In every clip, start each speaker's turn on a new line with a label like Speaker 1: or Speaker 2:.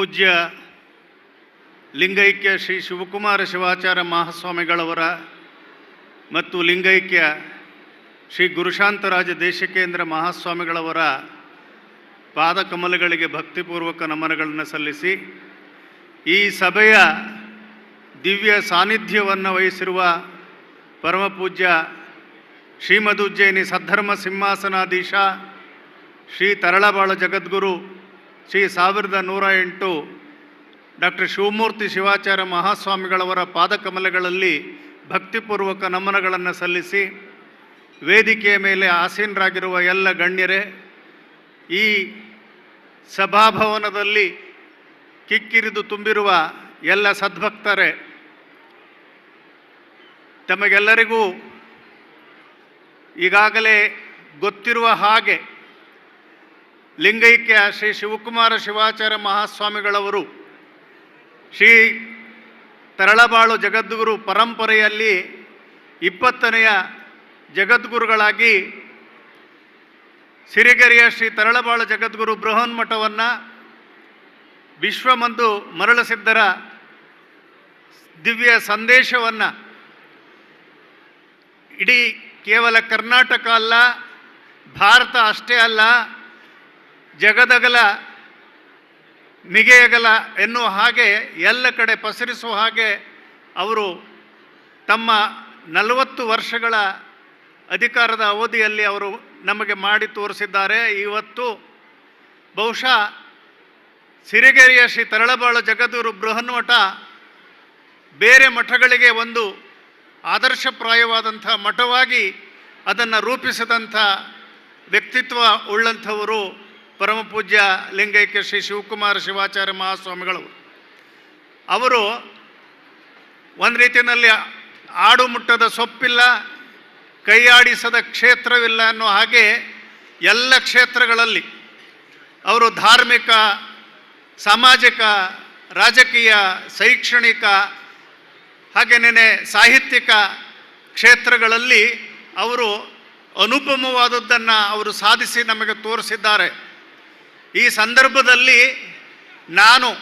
Speaker 1: ಪೂಜ್ಯ ಲಿಂಗೈಕ್ಯ ಶ್ರೀ ಶಿವಕುಮಾರ ಶಿವಾಚಾರ್ಯ ಮಹಾಸ್ವಾಮಿಗಳವರ ಮತ್ತು ಲಿಂಗೈಕ್ಯ ಶ್ರೀ ಗುರುಶಾಂತರಾಜ ದೇಶಿಕೇಂದ್ರ ಮಹಾಸ್ವಾಮಿಗಳವರ ಪಾದಕಮಲಗಳಿಗೆ ಭಕ್ತಿಪೂರ್ವಕ ನಮನಗಳನ್ನು ಸಲ್ಲಿಸಿ ಈ ಸಭೆಯ ದಿವ್ಯ ಸಾನ್ನಿಧ್ಯವನ್ನು ವಹಿಸಿರುವ ಪರಮ ಪೂಜ್ಯ ಶ್ರೀಮದುಜ್ಜಯಿನಿ ಸದ್ಧರ್ಮ ಸಿಂಹಾಸನಾಧೀಶ ಶ್ರೀ ತರಳಬಾಳ ಜಗದ್ಗುರು ಶ್ರೀ ಸಾವಿರದ ನೂರ ಎಂಟು ಡಾಕ್ಟರ್ ಶಿವಮೂರ್ತಿ ಶಿವಾಚಾರ್ಯ ಮಹಾಸ್ವಾಮಿಗಳವರ ಪಾದಕಮಲಗಳಲ್ಲಿ ಭಕ್ತಿಪೂರ್ವಕ ನಮನಗಳನ್ನು ಸಲ್ಲಿಸಿ ವೇದಿಕೆಯ ಮೇಲೆ ಆಸೀನರಾಗಿರುವ ಎಲ್ಲ ಗಣ್ಯರೇ, ಈ ಸಭಾಭವನದಲ್ಲಿ ಕಿಕ್ಕಿರಿದು ತುಂಬಿರುವ ಎಲ್ಲ ಸದ್ಭಕ್ತರೇ, ತಮಗೆಲ್ಲರಿಗೂ ಈಗಾಗಲೇ ಗೊತ್ತಿರುವ ಹಾಗೆ ಲಿಂಗೈಕ್ಯ ಶ್ರೀ ಶಿವಕುಮಾರ ಶಿವಾಚಾರ್ಯ ಮಹಾಸ್ವಾಮಿಗಳವರು, ಶ್ರೀ ತರಳಬಾಳು ಜಗದ್ಗುರು ಪರಂಪರೆಯಲ್ಲಿ ಇಪ್ಪತ್ತನೆಯ ಜಗದ್ಗುರುಗಳಾಗಿ ಸಿರಿಗೆರೆಯ ಶ್ರೀ ತರಳಬಾಳು ಜಗದ್ಗುರು ಬೃಹನ್ಮಠವನ್ನು ವಿಶ್ವಮಂದು ಮರಳಸಿದ್ದರ ದಿವ್ಯ ಸಂದೇಶವನ್ನು ಇಡೀ ಕೇವಲ ಕರ್ನಾಟಕ ಅಲ್ಲ, ಭಾರತ ಅಷ್ಟೇ ಅಲ್ಲ ಜಗದಗಲ ಮಿಗೆಯಗಲ ಎನ್ನುವ ಹಾಗೆ ಎಲ್ಲ ಕಡೆ ಪಸರಿಸುವ ಹಾಗೆ ಅವರು ತಮ್ಮ ನಲವತ್ತು ವರ್ಷಗಳ ಅಧಿಕಾರದ ಅವಧಿಯಲ್ಲಿ ಅವರು ನಮಗೆ ಮಾಡಿ ತೋರಿಸಿದ್ದಾರೆ. ಇವತ್ತು ಬಹುಶಃ ಸಿರಿಗೆರೆಯ ಶ್ರೀ ತರಳಬಾಳು ಜಗದೂರು ಬೃಹನ್ಮಠ ಬೇರೆ ಮಠಗಳಿಗೆ ಒಂದು ಆದರ್ಶಪ್ರಾಯವಾದಂಥ ಮಠವಾಗಿ ಅದನ್ನು ರೂಪಿಸಿದಂಥ ವ್ಯಕ್ತಿತ್ವ ಉಳ್ಳಂಥವರು ಪರಮ ಪೂಜ್ಯ ಲಿಂಗೈಕ್ಯ ಶ್ರೀ ಶಿವಕುಮಾರ ಶಿವಾಚಾರ್ಯ ಮಹಾಸ್ವಾಮಿಗಳು, ಅವರು ಒಂದು ರೀತಿಯಲ್ಲಿ ಆಡು ಮುಟ್ಟದ ಸೊಪ್ಪಿಲ್ಲ, ಕೈಯಾಡಿಸದ ಕ್ಷೇತ್ರವಿಲ್ಲ ಅನ್ನೋ ಹಾಗೆ ಎಲ್ಲ ಕ್ಷೇತ್ರಗಳಲ್ಲಿ ಅವರು ಧಾರ್ಮಿಕ, ಸಾಮಾಜಿಕ, ರಾಜಕೀಯ, ಶೈಕ್ಷಣಿಕ ಹಾಗೆಯೇ ಸಾಹಿತ್ಯಿಕ ಕ್ಷೇತ್ರಗಳಲ್ಲಿ ಅವರು ಅನುಪಮವಾದದ್ದನ್ನು ಅವರು ಸಾಧಿಸಿ ನಮಗೆ ತೋರಿಸಿದ್ದಾರೆ. ಈ ಸಂದರ್ಭದಲ್ಲಿ ನಾನು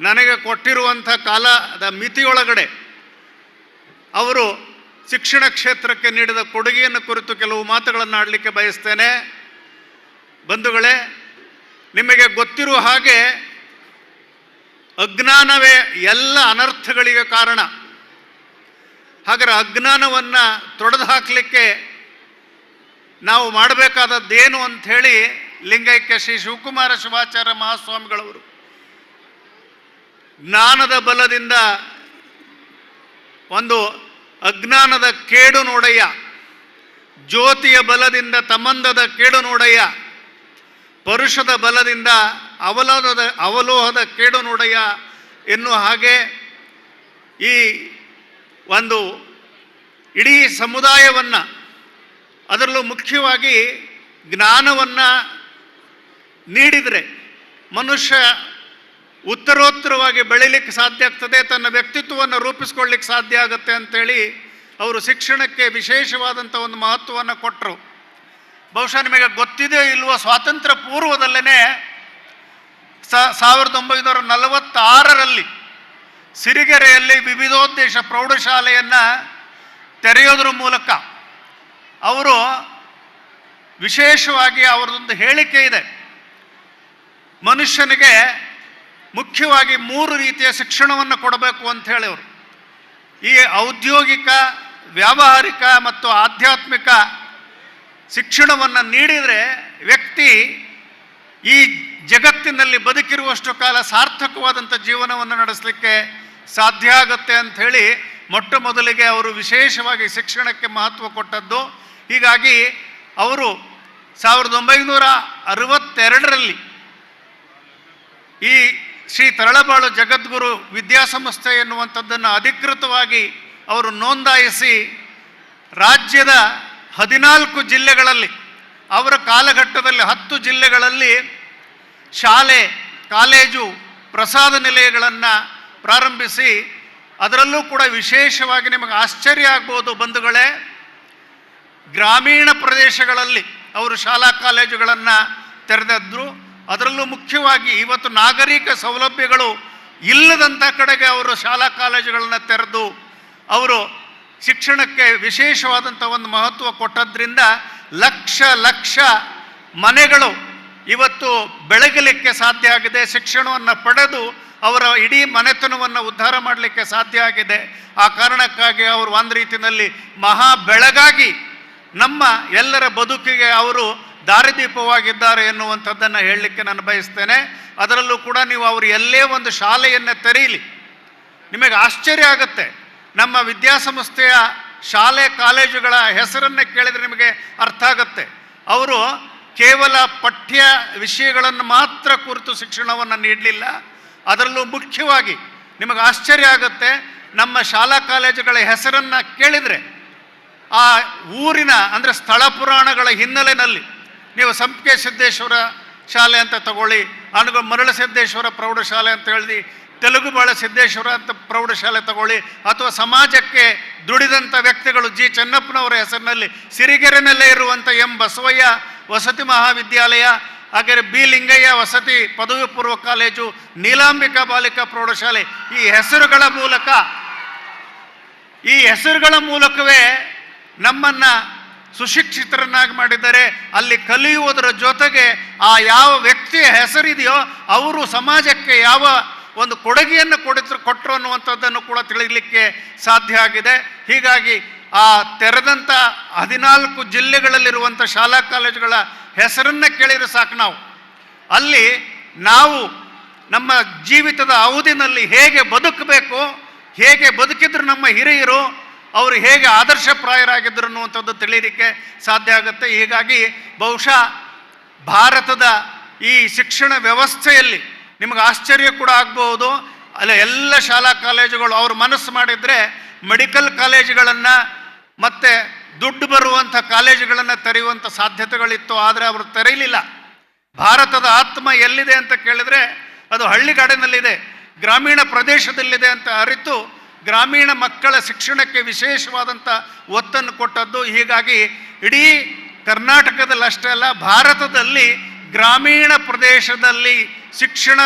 Speaker 1: ನನಗೆ ಕೊಟ್ಟಿರುವಂಥ ಕಾಲದ ಮಿತಿಯೊಳಗಡೆ ಅವರು ಶಿಕ್ಷಣ ಕ್ಷೇತ್ರಕ್ಕೆ ನೀಡಿದ ಕೊಡುಗೆಯನ್ನು ಕುರಿತು ಕೆಲವು ಮಾತುಗಳನ್ನು ಆಡಲಿಕ್ಕೆ ಬಯಸ್ತೇನೆ. ಬಂಧುಗಳೇ, ನಿಮಗೆ ಗೊತ್ತಿರುವ ಹಾಗೆ ಅಜ್ಞಾನವೇ ಎಲ್ಲ ಅನರ್ಥಗಳಿಗೆ ಕಾರಣ. ಹಾಗಾದ್ರೆ ಅಜ್ಞಾನವನ್ನು ತೊಡೆದು ಹಾಕಲಿಕ್ಕೆ ನಾವು ಮಾಡಬೇಕಾದದ್ದೇನು ಅಂಥೇಳಿ ಲಿಂಗೈಕ್ಯ ಶ್ರೀ ಶಿವಕುಮಾರ ಶಿವಾಚಾರ್ಯ ಮಹಾಸ್ವಾಮಿಗಳವರು. ಜ್ಞಾನದ ಬಲದಿಂದ ಒಂದು ಅಜ್ಞಾನದ ಕೇಡು ನೋಡಯ್ಯ, ಜ್ಯೋತಿಯ ಬಲದಿಂದ ತಮ್ಮಂದದ ಕೇಡು ನೋಡಯ್ಯ, ಪರುಷದ ಬಲದಿಂದ ಅವಲೋಹದ ಅವಲೋಹದ ಕೇಡು ನೋಡಯ್ಯ ಎನ್ನುವ ಹಾಗೆ ಈ ಒಂದು ಇಡೀ ಸಮುದಾಯವನ್ನು ಅದರಲ್ಲೂ ಮುಖ್ಯವಾಗಿ ಜ್ಞಾನವನ್ನು ನೀಡಿದರೆ ಮನುಷ್ಯ ಉತ್ತರೋತ್ತರವಾಗಿ ಬೆಳೀಲಿಕ್ಕೆ ಸಾಧ್ಯ ಆಗ್ತದೆ, ತನ್ನ ವ್ಯಕ್ತಿತ್ವವನ್ನು ರೂಪಿಸ್ಕೊಳ್ಳಿಕ್ಕೆ ಸಾಧ್ಯ ಆಗುತ್ತೆ ಅಂಥೇಳಿ ಅವರು ಶಿಕ್ಷಣಕ್ಕೆ ವಿಶೇಷವಾದಂಥ ಒಂದು ಮಹತ್ವವನ್ನು ಕೊಟ್ಟರು. ಬಹುಶಃ ನಿಮಗೆ ಗೊತ್ತಿದೆ ಇಲ್ವೋ ಸ್ವಾತಂತ್ರ್ಯ ಪೂರ್ವದಲ್ಲೇ ಸಾವಿರದ ಒಂಬೈನೂರ ನಲವತ್ತಾರರಲ್ಲಿ ಸಿರಿಗೆರೆಯಲ್ಲಿ ವಿವಿಧೋದ್ದೇಶ ಪ್ರೌಢಶಾಲೆಯನ್ನು ತೆರೆಯೋದ್ರ ಮೂಲಕ ಅವರು ವಿಶೇಷವಾಗಿ ಅವರದೊಂದು ಹೇಳಿಕೆ ಇದೆ. ಮನುಷ್ಯನಿಗೆ ಮುಖ್ಯವಾಗಿ ಮೂರು ರೀತಿಯ ಶಿಕ್ಷಣವನ್ನು ಕೊಡಬೇಕು ಅಂತ ಹೇಳಿ ಅವರು. ಈ ಔದ್ಯೋಗಿಕ, ವ್ಯಾವಹಾರಿಕ ಮತ್ತು ಆಧ್ಯಾತ್ಮಿಕ ಶಿಕ್ಷಣವನ್ನು ನೀಡಿದರೆ ವ್ಯಕ್ತಿ ಈ ಜಗತ್ತಿನಲ್ಲಿ ಬದುಕಿರುವಷ್ಟು ಕಾಲ ಸಾರ್ಥಕವಾದಂಥ ಜೀವನವನ್ನು ನಡೆಸಲಿಕ್ಕೆ ಸಾಧ್ಯ ಆಗುತ್ತೆ ಅಂಥೇಳಿ ಮೊಟ್ಟ ಮೊದಲಿಗೆ ಅವರು ವಿಶೇಷವಾಗಿ ಶಿಕ್ಷಣಕ್ಕೆ ಮಹತ್ವ ಕೊಟ್ಟದ್ದು. ಹೀಗಾಗಿ ಅವರು ಸಾವಿರದ ಒಂಬೈನೂರ ಅರವತ್ತೆರಡರಲ್ಲಿ ಈ ಶ್ರೀ ತರಳಬಾಳು ಜಗದ್ಗುರು ವಿದ್ಯಾಸಂಸ್ಥೆ ಎನ್ನುವಂಥದ್ದನ್ನು ಅಧಿಕೃತವಾಗಿ ಅವರು ನೋಂದಾಯಿಸಿ ರಾಜ್ಯದ ಹದಿನಾಲ್ಕು ಜಿಲ್ಲೆಗಳಲ್ಲಿ, ಅವರ ಕಾಲಘಟ್ಟದಲ್ಲಿ ಹತ್ತು ಜಿಲ್ಲೆಗಳಲ್ಲಿ ಶಾಲೆ, ಕಾಲೇಜು, ಪ್ರಸಾದ ನಿಲಯಗಳನ್ನು ಪ್ರಾರಂಭಿಸಿ, ಅದರಲ್ಲೂ ಕೂಡ ವಿಶೇಷವಾಗಿ ನಿಮಗೆ ಆಶ್ಚರ್ಯ ಆಗ್ಬೋದು ಬಂಧುಗಳೇ, ಗ್ರಾಮೀಣ ಪ್ರದೇಶಗಳಲ್ಲಿ ಅವರು ಶಾಲಾ ಕಾಲೇಜುಗಳನ್ನು ತೆರೆದದ್ರು. ಅದರಲ್ಲೂ ಮುಖ್ಯವಾಗಿ ಇವತ್ತು ನಾಗರಿಕ ಸೌಲಭ್ಯಗಳು ಇಲ್ಲದಂಥ ಕಡೆಗೆ ಅವರು ಶಾಲಾ ಕಾಲೇಜುಗಳನ್ನು ತೆರೆದು ಅವರು ಶಿಕ್ಷಣಕ್ಕೆ ವಿಶೇಷವಾದಂಥ ಒಂದು ಮಹತ್ವ ಕೊಟ್ಟದ್ರಿಂದ ಲಕ್ಷ ಲಕ್ಷ ಮನೆಗಳು ಇವತ್ತು ಬೆಳಗಲಿಕ್ಕೆ ಸಾಧ್ಯ ಆಗಿದೆ, ಶಿಕ್ಷಣವನ್ನು ಪಡೆದು ಅವರ ಇಡೀ ಮನೆತನವನ್ನು ಉದ್ಧಾರ ಮಾಡಲಿಕ್ಕೆ ಸಾಧ್ಯ ಆಗಿದೆ. ಆ ಕಾರಣಕ್ಕಾಗಿ ಅವರು ಒಂದು ರೀತಿಯಲ್ಲಿ ಮಹಾ ಬೆಳಗಾಗಿ ನಮ್ಮ ಎಲ್ಲರ ಬದುಕಿಗೆ ಅವರು ದಾರಿದೀಪವಾಗಿದ್ದಾರೆ ಎನ್ನುವಂಥದ್ದನ್ನು ಹೇಳಲಿಕ್ಕೆ ನಾನು ಬಯಸ್ತೇನೆ. ಅದರಲ್ಲೂ ಕೂಡ ನೀವು ಅವರು ಎಲ್ಲೇ ಒಂದು ಶಾಲೆಯನ್ನು ತೆರೀಲಿ. ನಿಮಗೆ ಆಶ್ಚರ್ಯ ಆಗುತ್ತೆ. ನಮ್ಮ ವಿದ್ಯಾಸಂಸ್ಥೆಯ ಶಾಲೆ ಕಾಲೇಜುಗಳ ಹೆಸರನ್ನು ಕೇಳಿದರೆ ನಿಮಗೆ ಅರ್ಥ ಆಗುತ್ತೆ. ಅವರು ಕೇವಲ ಪಠ್ಯ ವಿಷಯಗಳನ್ನು ಮಾತ್ರ ಕುರಿತು ಶಿಕ್ಷಣವನ್ನು ನೀಡಲಿಲ್ಲ. ಅದರಲ್ಲೂ ಮುಖ್ಯವಾಗಿ ನಿಮಗೆ ಆಶ್ಚರ್ಯ ಆಗುತ್ತೆ, ನಮ್ಮ ಶಾಲಾ ಕಾಲೇಜುಗಳ ಹೆಸರನ್ನು ಕೇಳಿದರೆ ಆ ಊರಿನ, ಅಂದರೆ ಸ್ಥಳ ಪುರಾಣಗಳ ಹಿನ್ನೆಲೆಯಲ್ಲಿ ನೀವು ಸಂಪಿಗೆ ಸಿದ್ದೇಶ್ವರ ಶಾಲೆ ಅಂತ ತಗೊಳ್ಳಿ ಅನುಗ ಮರಳ ಸಿದ್ದೇಶ್ವರ ಪ್ರೌಢಶಾಲೆ ಅಂತ ಹೇಳಿ ತೆಲುಗು ಬಾಳ ಸಿದ್ದೇಶ್ವರ ಅಂತ ಪ್ರೌಢಶಾಲೆ ತಗೊಳ್ಳಿ, ಅಥವಾ ಸಮಾಜಕ್ಕೆ ದುಡಿದಂಥ ವ್ಯಕ್ತಿಗಳು ಜಿ ಚೆನ್ನಪ್ಪನವರ ಹೆಸರಿನಲ್ಲಿ ಸಿರಿಗೆರೆನಲ್ಲೇ ಇರುವಂಥ ಎಂ ಬಸವಯ್ಯ ವಸತಿ ಮಹಾವಿದ್ಯಾಲಯ ಹಾಗೆ ಬಿ ಲಿಂಗಯ್ಯ ವಸತಿ ಪದವಿ ಪೂರ್ವ ಕಾಲೇಜು, ನೀಲಾಂಬಿಕಾ ಬಾಲಿಕಾ ಪ್ರೌಢಶಾಲೆ, ಈ ಹೆಸರುಗಳ ಮೂಲಕ, ಈ ಹೆಸರುಗಳ ಮೂಲಕವೇ ನಮ್ಮನ್ನ ಸುಶಿಕ್ಷಿತರನ್ನಾಗಿ ಮಾಡಿದ್ದಾರೆ. ಅಲ್ಲಿ ಕಲಿಯುವುದರ ಜೊತೆಗೆ ಆ ಯಾವ ವ್ಯಕ್ತಿಯ ಹೆಸರಿದೆಯೋ ಅವರು ಸಮಾಜಕ್ಕೆ ಯಾವ ಒಂದು ಕೊಡುಗೆಯನ್ನು ಕೊಡಿದ್ರು ಕೊಟ್ಟರು ಅನ್ನುವಂಥದ್ದನ್ನು ಕೂಡ ತಿಳಿಯಲಿಕ್ಕೆ ಸಾಧ್ಯ ಆಗಿದೆ. ಹೀಗಾಗಿ ಆ ತೆರೆದಂಥ ಹದಿನಾಲ್ಕು ಜಿಲ್ಲೆಗಳಲ್ಲಿರುವಂಥ ಶಾಲಾ ಕಾಲೇಜುಗಳ ಹೆಸರನ್ನು ಕೇಳಿದ್ರೆ ಸಾಕು ನಾವು. ಅಲ್ಲಿ ನಾವು ನಮ್ಮ ಜೀವಿತದ ಅವಧಿನಲ್ಲಿ ಹೇಗೆ ಬದುಕಬೇಕು, ಹೇಗೆ ಬದುಕಿದ್ರು ನಮ್ಮ ಹಿರಿಯರು ಅವರು ಹೇಗೆ ಆದರ್ಶಪ್ರಾಯರಾಗಿದ್ದರು ಅನ್ನುವಂಥದ್ದು ತಿಳಿಯಲಿಕ್ಕೆ ಸಾಧ್ಯ ಆಗುತ್ತೆ. ಹೀಗಾಗಿ ಬಹುಶಃ ಭಾರತದ ಈ ಶಿಕ್ಷಣ ವ್ಯವಸ್ಥೆಯಲ್ಲಿ ನಿಮಗೆ ಆಶ್ಚರ್ಯ ಕೂಡ ಆಗ್ಬೋದು ಅಲ್ಲ, ಎಲ್ಲ ಶಾಲಾ ಕಾಲೇಜುಗಳು ಅವರು ಮನಸ್ಸು ಮಾಡಿದರೆ ಮೆಡಿಕಲ್ ಕಾಲೇಜುಗಳನ್ನು ಮತ್ತು ದುಡ್ಡು ಬರುವಂಥ ಕಾಲೇಜುಗಳನ್ನು ತೆರೆಯುವಂಥ ಸಾಧ್ಯತೆಗಳಿತ್ತು, ಆದರೆ ಅವರು ತೆರೆಯಲಿಲ್ಲ. ಭಾರತದ ಆತ್ಮ ಎಲ್ಲಿದೆ ಅಂತ ಕೇಳಿದ್ರೆ ಅದು ಹಳ್ಳಿಗಾಡಿನಲ್ಲಿದೆ. ಗ್ರಾಮೀಣ ಪ್ರದೇಶದಲ್ಲಿದೆ ಅಂತ ಅರಿತು ಗ್ರಾಮೀಣ ಮಕ್ಕಳ ಶಿಕ್ಷಣಕ್ಕೆ ವಿಶೇಷವಾದಂಥ ಒತ್ತನ್ನು ಕೊಟ್ಟದ್ದು. ಹೀಗಾಗಿ ಇಡೀ ಕರ್ನಾಟಕದಲ್ಲಿ ಅಷ್ಟೇ ಅಲ್ಲ, ಭಾರತದಲ್ಲಿ ಗ್ರಾಮೀಣ ಪ್ರದೇಶದಲ್ಲಿ ಶಿಕ್ಷಣ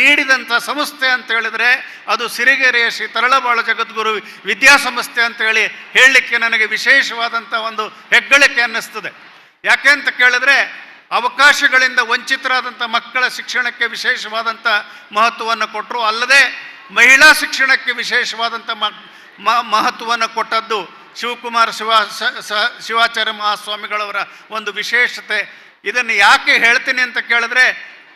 Speaker 1: ನೀಡಿದಂಥ ಸಂಸ್ಥೆ ಅಂತ ಹೇಳಿದರೆ ಅದು ಸಿರಿಗೆರೆಯ ಶ್ರೀ ತರಳಬಾಳ ಜಗದ್ಗುರು ವಿದ್ಯಾಸಂಸ್ಥೆ ಅಂತ ಹೇಳಿ ಹೇಳಲಿಕ್ಕೆ ನನಗೆ ವಿಶೇಷವಾದಂಥ ಒಂದು ಹೆಗ್ಗಳಿಕೆ ಅನ್ನಿಸ್ತದೆ. ಯಾಕೆ ಅಂತ ಕೇಳಿದ್ರೆ ಅವಕಾಶಗಳಿಂದ ವಂಚಿತರಾದಂಥ ಮಕ್ಕಳ ಶಿಕ್ಷಣಕ್ಕೆ ವಿಶೇಷವಾದಂಥ ಮಹತ್ವವನ್ನು ಕೊಟ್ಟರು ಅಲ್ಲದೆ ಮಹಿಳಾ ಶಿಕ್ಷಣಕ್ಕೆ ವಿಶೇಷವಾದಂಥ ಮಹತ್ವವನ್ನು ಕೊಟ್ಟದ್ದು ಶಿವಕುಮಾರ ಶಿವ ಶಿವಾಚಾರ್ಯ ಮಹಾಸ್ವಾಮಿಗಳವರ ಒಂದು ವಿಶೇಷತೆ. ಇದನ್ನು ಯಾಕೆ ಹೇಳ್ತೀನಿ ಅಂತ ಕೇಳಿದ್ರೆ,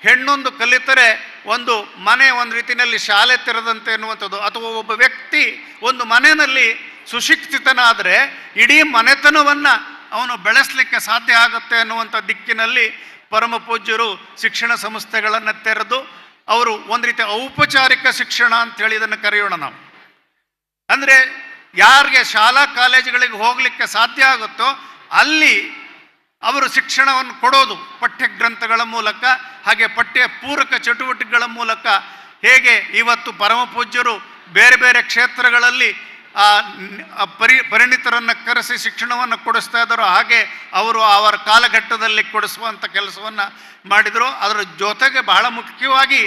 Speaker 1: ಹೆಣ್ಣೊಂದು ಕಲಿತರೆ ಒಂದು ಮನೆ ಒಂದು ರೀತಿಯಲ್ಲಿ ಶಾಲೆ ತೆರೆದಂತೆ ಎನ್ನುವಂಥದ್ದು. ಅಥವಾ ಒಬ್ಬ ವ್ಯಕ್ತಿ ಒಂದು ಮನೆಯಲ್ಲಿ ಸುಶಿಕ್ಷಿತನಾದರೆ ಇಡೀ ಮನೆತನವನ್ನು ಅವನು ಬೆಳೆಸಲಿಕ್ಕೆ ಸಾಧ್ಯ ಆಗುತ್ತೆ ಅನ್ನುವಂಥ ದಿಕ್ಕಿನಲ್ಲಿ ಪರಮ ಪೂಜ್ಯರು ಶಿಕ್ಷಣ ಸಂಸ್ಥೆಗಳನ್ನು ತೆರೆದು ಅವರು ಒಂದು ರೀತಿ ಔಪಚಾರಿಕ ಶಿಕ್ಷಣ ಅಂತೇಳಿ ಇದನ್ನು ಕರೆಯೋಣ ನಾವು. ಅಂದರೆ ಯಾರಿಗೆ ಶಾಲಾ ಕಾಲೇಜುಗಳಿಗೆ ಹೋಗಲಿಕ್ಕೆ ಸಾಧ್ಯ ಆಗುತ್ತೋ ಅಲ್ಲಿ ಅವರು ಶಿಕ್ಷಣವನ್ನು ಕೊಡೋದು ಪಠ್ಯ ಗ್ರಂಥಗಳ ಮೂಲಕ, ಹಾಗೆ ಪಠ್ಯ ಪೂರಕ ಚಟುವಟಿಕೆಗಳ ಮೂಲಕ. ಹೇಗೆ ಇವತ್ತು ಪರಮಪೂಜ್ಯರು ಬೇರೆ ಬೇರೆ ಕ್ಷೇತ್ರಗಳಲ್ಲಿ ಆ ಪರಿ, ಪರಿಣಿತರನ್ನು ಕರೆಸಿ ಶಿಕ್ಷಣವನ್ನು ಕೊಡಿಸ್ತಾ ಇದ್ದರು. ಹಾಗೆ ಅವರು ಅವರ ಕಾಲಘಟ್ಟದಲ್ಲಿ ಕೊಡಿಸುವಂಥ ಕೆಲಸವನ್ನು ಮಾಡಿದರು. ಅದರ ಜೊತೆಗೆ ಬಹಳ ಮುಖ್ಯವಾಗಿ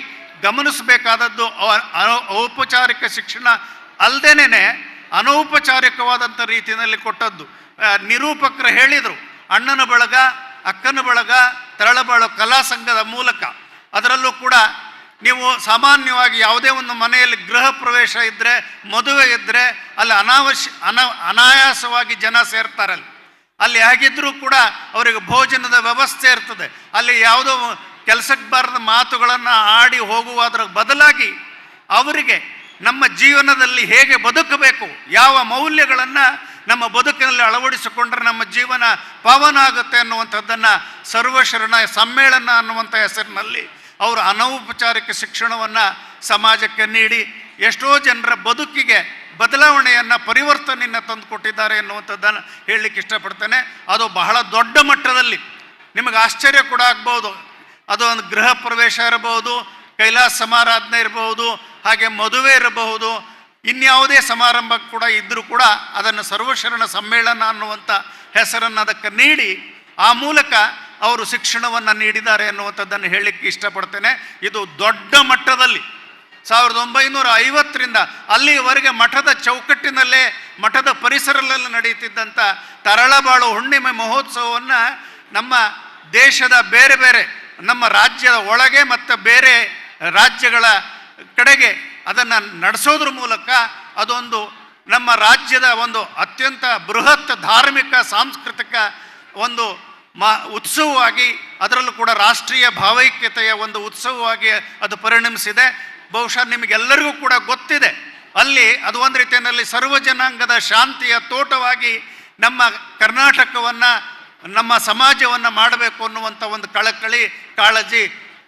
Speaker 1: ಗಮನಿಸಬೇಕಾದದ್ದು ಔಪಚಾರಿಕ ಶಿಕ್ಷಣ ಅಲ್ಲದೇನೆ ಅನೌಪಚಾರಿಕವಾದಂಥ ರೀತಿಯಲ್ಲಿ ಕೊಟ್ಟದ್ದು. ನಿರೂಪಕರು ಹೇಳಿದರು, ಅಣ್ಣನ ಬಳಗ, ಅಕ್ಕನ ಬಳಗ ತರಳಬಾಳು ಕಲಾ ಸಂಘದ ಮೂಲಕ. ಅದರಲ್ಲೂ ಕೂಡ ನೀವು ಸಾಮಾನ್ಯವಾಗಿ ಯಾವುದೇ ಒಂದು ಮನೆಯಲ್ಲಿ ಗೃಹ ಪ್ರವೇಶ ಇದ್ದರೆ ಮದುವೆ ಇದ್ದರೆ ಅಲ್ಲಿ ಅನಾವಶ್ಯ ಅನ, ಅನಾಯಾಸವಾಗಿ ಜನ ಸೇರ್ತಾರಲ್ಲಿ. ಅಲ್ಲಿ ಹೇಗಿದ್ದರೂ ಕೂಡ ಅವರಿಗೆ ಭೋಜನದ ವ್ಯವಸ್ಥೆ ಇರ್ತದೆ. ಅಲ್ಲಿ ಯಾವುದೋ ಕೆಲಸಕ್ಕೆ ಬಾರದ ಮಾತುಗಳನ್ನು ಆಡಿ ಹೋಗುವುದರ ಬದಲಾಗಿ ಅವರಿಗೆ ನಮ್ಮ ಜೀವನದಲ್ಲಿ ಹೇಗೆ ಬದುಕಬೇಕು, ಯಾವ ಮೌಲ್ಯಗಳನ್ನು ನಮ್ಮ ಬದುಕಿನಲ್ಲಿ ಅಳವಡಿಸಿಕೊಂಡ್ರೆ ನಮ್ಮ ಜೀವನ ಪಾವನ ಆಗುತ್ತೆ ಅನ್ನುವಂಥದ್ದನ್ನು ಸರ್ವಶರಣ ಸಮ್ಮೇಳನ ಅನ್ನುವಂಥ ಹೆಸರಿನಲ್ಲಿ ಅವರು ಅನೌಪಚಾರಿಕ ಶಿಕ್ಷಣವನ್ನು ಸಮಾಜಕ್ಕೆ ನೀಡಿ ಎಷ್ಟೋ ಜನರ ಬದುಕಿಗೆ ಬದಲಾವಣೆಯನ್ನು, ಪರಿವರ್ತನೆಯನ್ನು ತಂದುಕೊಟ್ಟಿದ್ದಾರೆ ಎನ್ನುವಂಥದ್ದನ್ನು ಹೇಳಲಿಕ್ಕೆ ಇಷ್ಟಪಡ್ತೇನೆ. ಅದು ಬಹಳ ದೊಡ್ಡ ಮಟ್ಟದಲ್ಲಿ ನಿಮಗೆ ಆಶ್ಚರ್ಯ ಕೂಡ ಆಗ್ಬೋದು. ಅದು ಒಂದು ಗೃಹ ಪ್ರವೇಶ ಇರಬಹುದು, ಕೈಲಾಸ ಸಮಾರಾಧನೆ ಇರಬಹುದು, ಹಾಗೆ ಮದುವೆ ಇರಬಹುದು, ಇನ್ಯಾವುದೇ ಸಮಾರಂಭ ಕೂಡ ಇದ್ದರೂ ಕೂಡ ಅದನ್ನು ಸರ್ವಶರಣ ಸಮ್ಮೇಳನ ಅನ್ನುವಂಥ ಹೆಸರನ್ನು ಅದಕ್ಕೆ ನೀಡಿ ಆ ಮೂಲಕ ಅವರು ಶಿಕ್ಷಣವನ್ನು ನೀಡಿದ್ದಾರೆ ಅನ್ನುವಂಥದ್ದನ್ನು ಹೇಳಲಿಕ್ಕೆ ಇಷ್ಟಪಡ್ತೇನೆ. ಇದು ದೊಡ್ಡ ಮಟ್ಟದಲ್ಲಿ ಸಾವಿರದ ಒಂಬೈನೂರ ಐವತ್ತರಿಂದ ಅಲ್ಲಿಯವರೆಗೆ ಮಠದ ಚೌಕಟ್ಟಿನಲ್ಲೇ, ಮಠದ ಪರಿಸರದಲ್ಲಿ ನಡೆಯುತ್ತಿದ್ದಂಥ ತರಳಬಾಳು ಹುಣ್ಣಿಮೆ ಮಹೋತ್ಸವವನ್ನು ನಮ್ಮ ದೇಶದ ಬೇರೆ ಬೇರೆ, ನಮ್ಮ ರಾಜ್ಯದ ಒಳಗೆ ಮತ್ತು ಬೇರೆ ರಾಜ್ಯಗಳ ಕಡೆಗೆ ಅದನ್ನು ನಡೆಸೋದ್ರ ಮೂಲಕ ಅದೊಂದು ನಮ್ಮ ರಾಜ್ಯದ ಒಂದು ಅತ್ಯಂತ ಬೃಹತ್ ಧಾರ್ಮಿಕ, ಸಾಂಸ್ಕೃತಿಕ ಒಂದು ಮಾ, ಉತ್ಸವವಾಗಿ ಅದರಲ್ಲೂ ಕೂಡ ರಾಷ್ಟ್ರೀಯ ಭಾವೈಕ್ಯತೆಯ ಒಂದು ಉತ್ಸವವಾಗಿ ಅದು ಪರಿಣಮಿಸಿದೆ. ಬಹುಶಃ ನಿಮಗೆಲ್ಲರಿಗೂ ಕೂಡ ಗೊತ್ತಿದೆ. ಅಲ್ಲಿ ಅದು ಒಂದು ರೀತಿಯಲ್ಲಿ ಸರ್ವ ಜನಾಂಗದ ಶಾಂತಿಯ ತೋಟವಾಗಿ ನಮ್ಮ ಕರ್ನಾಟಕವನ್ನು, ನಮ್ಮ ಸಮಾಜವನ್ನು ಮಾಡಬೇಕು ಅನ್ನುವಂಥ ಒಂದು ಕಳಕಳಿ, ಕಾಳಜಿ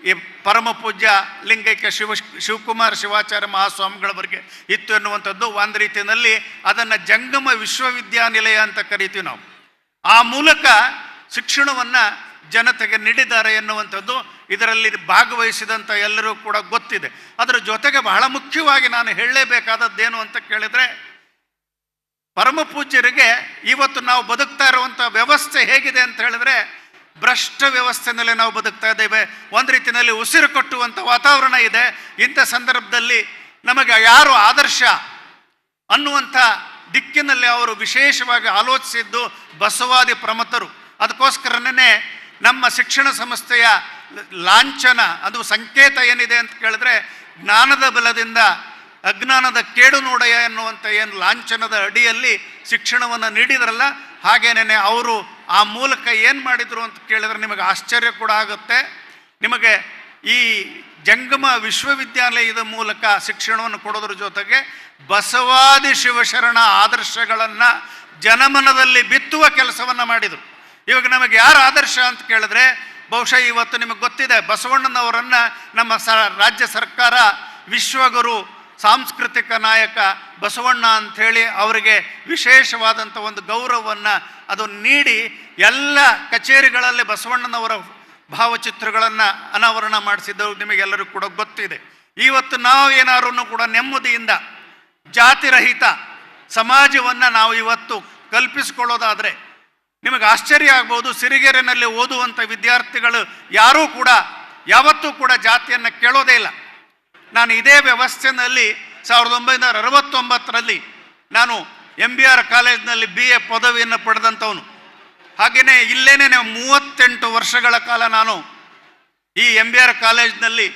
Speaker 1: ಈ ಪರಮ ಪೂಜ್ಯ ಲಿಂಗೈಕ್ಯ ಶಿವ, ಶಿವಕುಮಾರ ಶಿವಾಚಾರ್ಯ ಮಹಾಸ್ವಾಮಿಗಳವರಿಗೆ ಇತ್ತು ಎನ್ನುವಂಥದ್ದು. ಒಂದು ರೀತಿಯಲ್ಲಿ ಅದನ್ನು ಜಂಗಮ ವಿಶ್ವವಿದ್ಯಾನಿಲಯ ಅಂತ ಕರಿತೀವಿ ನಾವು. ಆ ಮೂಲಕ ಶಿಕ್ಷಣವನ್ನು ಜನತೆಗೆ ನೀಡಿದ್ದಾರೆ ಎನ್ನುವಂಥದ್ದು ಇದರಲ್ಲಿ ಭಾಗವಹಿಸಿದಂಥ ಎಲ್ಲರೂ ಕೂಡ ಗೊತ್ತಿದೆ. ಅದರ ಜೊತೆಗೆ ಬಹಳ ಮುಖ್ಯವಾಗಿ ನಾನು ಹೇಳಲೇಬೇಕಾದದ್ದೇನು ಅಂತ ಕೇಳಿದರೆ, ಪರಮ ಪೂಜ್ಯರಿಗೆ ಇವತ್ತು ನಾವು ಬದುಕ್ತಾ ಇರುವಂಥ ವ್ಯವಸ್ಥೆ ಹೇಗಿದೆ ಅಂತ ಹೇಳಿದ್ರೆ, ಭ್ರಷ್ಟ ವ್ಯವಸ್ಥೆನಲ್ಲಿ ನಾವು ಬದುಕ್ತಾ ಇದ್ದೇವೆ. ಒಂದು ರೀತಿಯಲ್ಲಿ ಉಸಿರು ಕಟ್ಟುವಂಥ ವಾತಾವರಣ ಇದೆ. ಇಂಥ ಸಂದರ್ಭದಲ್ಲಿ ನಮಗೆ ಯಾರು ಆದರ್ಶ ಅನ್ನುವಂಥ ದಿಕ್ಕಿನಲ್ಲಿ ಅವರು ವಿಶೇಷವಾಗಿ ಆಲೋಚಿಸಿದ್ದು ಬಸವಾದಿ ಪ್ರಮತರು. ಅದಕ್ಕೋಸ್ಕರನೇ ನಮ್ಮ ಶಿಕ್ಷಣ ಸಂಸ್ಥೆಯ ಲಾಂಛನ, ಅದು ಸಂಕೇತ ಏನಿದೆ ಅಂತ ಕೇಳಿದ್ರೆ ಜ್ಞಾನದ ಬಲದಿಂದ ಅಜ್ಞಾನದ ಕೇಡು ನೋಡಯ ಎನ್ನುವಂಥ ಏನು ಲಾಂಛನದ ಅಡಿಯಲ್ಲಿ ಶಿಕ್ಷಣವನ್ನು ನೀಡಿದ್ರಲ್ಲ ಹಾಗೇನೇ ಅವರು ಆ ಮೂಲಕ ಏನು ಮಾಡಿದರು ಅಂತ ಕೇಳಿದ್ರೆ ನಿಮಗೆ ಆಶ್ಚರ್ಯ ಕೂಡ ಆಗುತ್ತೆ. ನಿಮಗೆ ಈ ಜಂಗಮ ವಿಶ್ವವಿದ್ಯಾಲಯದ ಮೂಲಕ ಶಿಕ್ಷಣವನ್ನು ಕೊಡೋದ್ರ ಜೊತೆಗೆ ಬಸವಾದಿ ಶಿವಶರಣ ಆದರ್ಶಗಳನ್ನು ಜನಮನದಲ್ಲಿ ಬಿತ್ತುವ ಕೆಲಸವನ್ನು ಮಾಡಿದರು. ಇವಾಗ ನಮಗೆ ಯಾರು ಆದರ್ಶ ಅಂತ ಕೇಳಿದ್ರೆ ಬಹುಶಃ ಇವತ್ತು ನಿಮಗೆ ಗೊತ್ತಿದೆ, ಬಸವಣ್ಣನವರನ್ನು ನಮ್ಮ ಸ, ರಾಜ್ಯ ಸರ್ಕಾರ ವಿಶ್ವಗುರು, ಸಾಂಸ್ಕೃತಿಕ ನಾಯಕ ಬಸವಣ್ಣ ಅಂಥೇಳಿ ಅವರಿಗೆ ವಿಶೇಷವಾದಂಥ ಒಂದು ಗೌರವವನ್ನು ಅದು ನೀಡಿ ಎಲ್ಲ ಕಚೇರಿಗಳಲ್ಲಿ ಬಸವಣ್ಣನವರ ಭಾವಚಿತ್ರಗಳನ್ನು ಅನಾವರಣ ಮಾಡಿಸಿದ್ದು ನಿಮಗೆಲ್ಲರೂ ಕೂಡ ಗೊತ್ತಿದೆ. ಇವತ್ತು ನಾವು ಏನಾದ್ರೂ ಕೂಡ ನೆಮ್ಮದಿಯಿಂದ ಜಾತಿರಹಿತ ಸಮಾಜವನ್ನು ನಾವು ಇವತ್ತು ಕಲ್ಪಿಸಿಕೊಳ್ಳೋದಾದರೆ ನಿಮಗೆ ಆಶ್ಚರ್ಯ ಆಗ್ಬೋದು, ಸಿರಿಗೆರೆನಲ್ಲಿ ಓದುವಂಥ ವಿದ್ಯಾರ್ಥಿಗಳು ಯಾರೂ ಕೂಡ, ಯಾವತ್ತೂ ಕೂಡ ಜಾತಿಯನ್ನು ಕೇಳೋದೇ ಇಲ್ಲ. ನಾನು ಇದೇ ವ್ಯವಸ್ಥೆಯಲ್ಲಿ ಸಾವಿರದ ಒಂಬೈನೂರ ಅರವತ್ತೊಂಬತ್ತರಲ್ಲಿ ನಾನು ಎಂ ಬಿ ಆರ್ ಕಾಲೇಜಿನಲ್ಲಿ ಬಿ ಎ ಪದವಿಯನ್ನು ಪಡೆದಂಥವನು. ಹಾಗೆಯೇ ಇಲ್ಲೇನೆ ಮೂವತ್ತೆಂಟು ವರ್ಷಗಳ ಕಾಲ ನಾನು ಈ ಎಂ ಬಿ ಆರ್ ಕಾಲೇಜಿನಲ್ಲಿ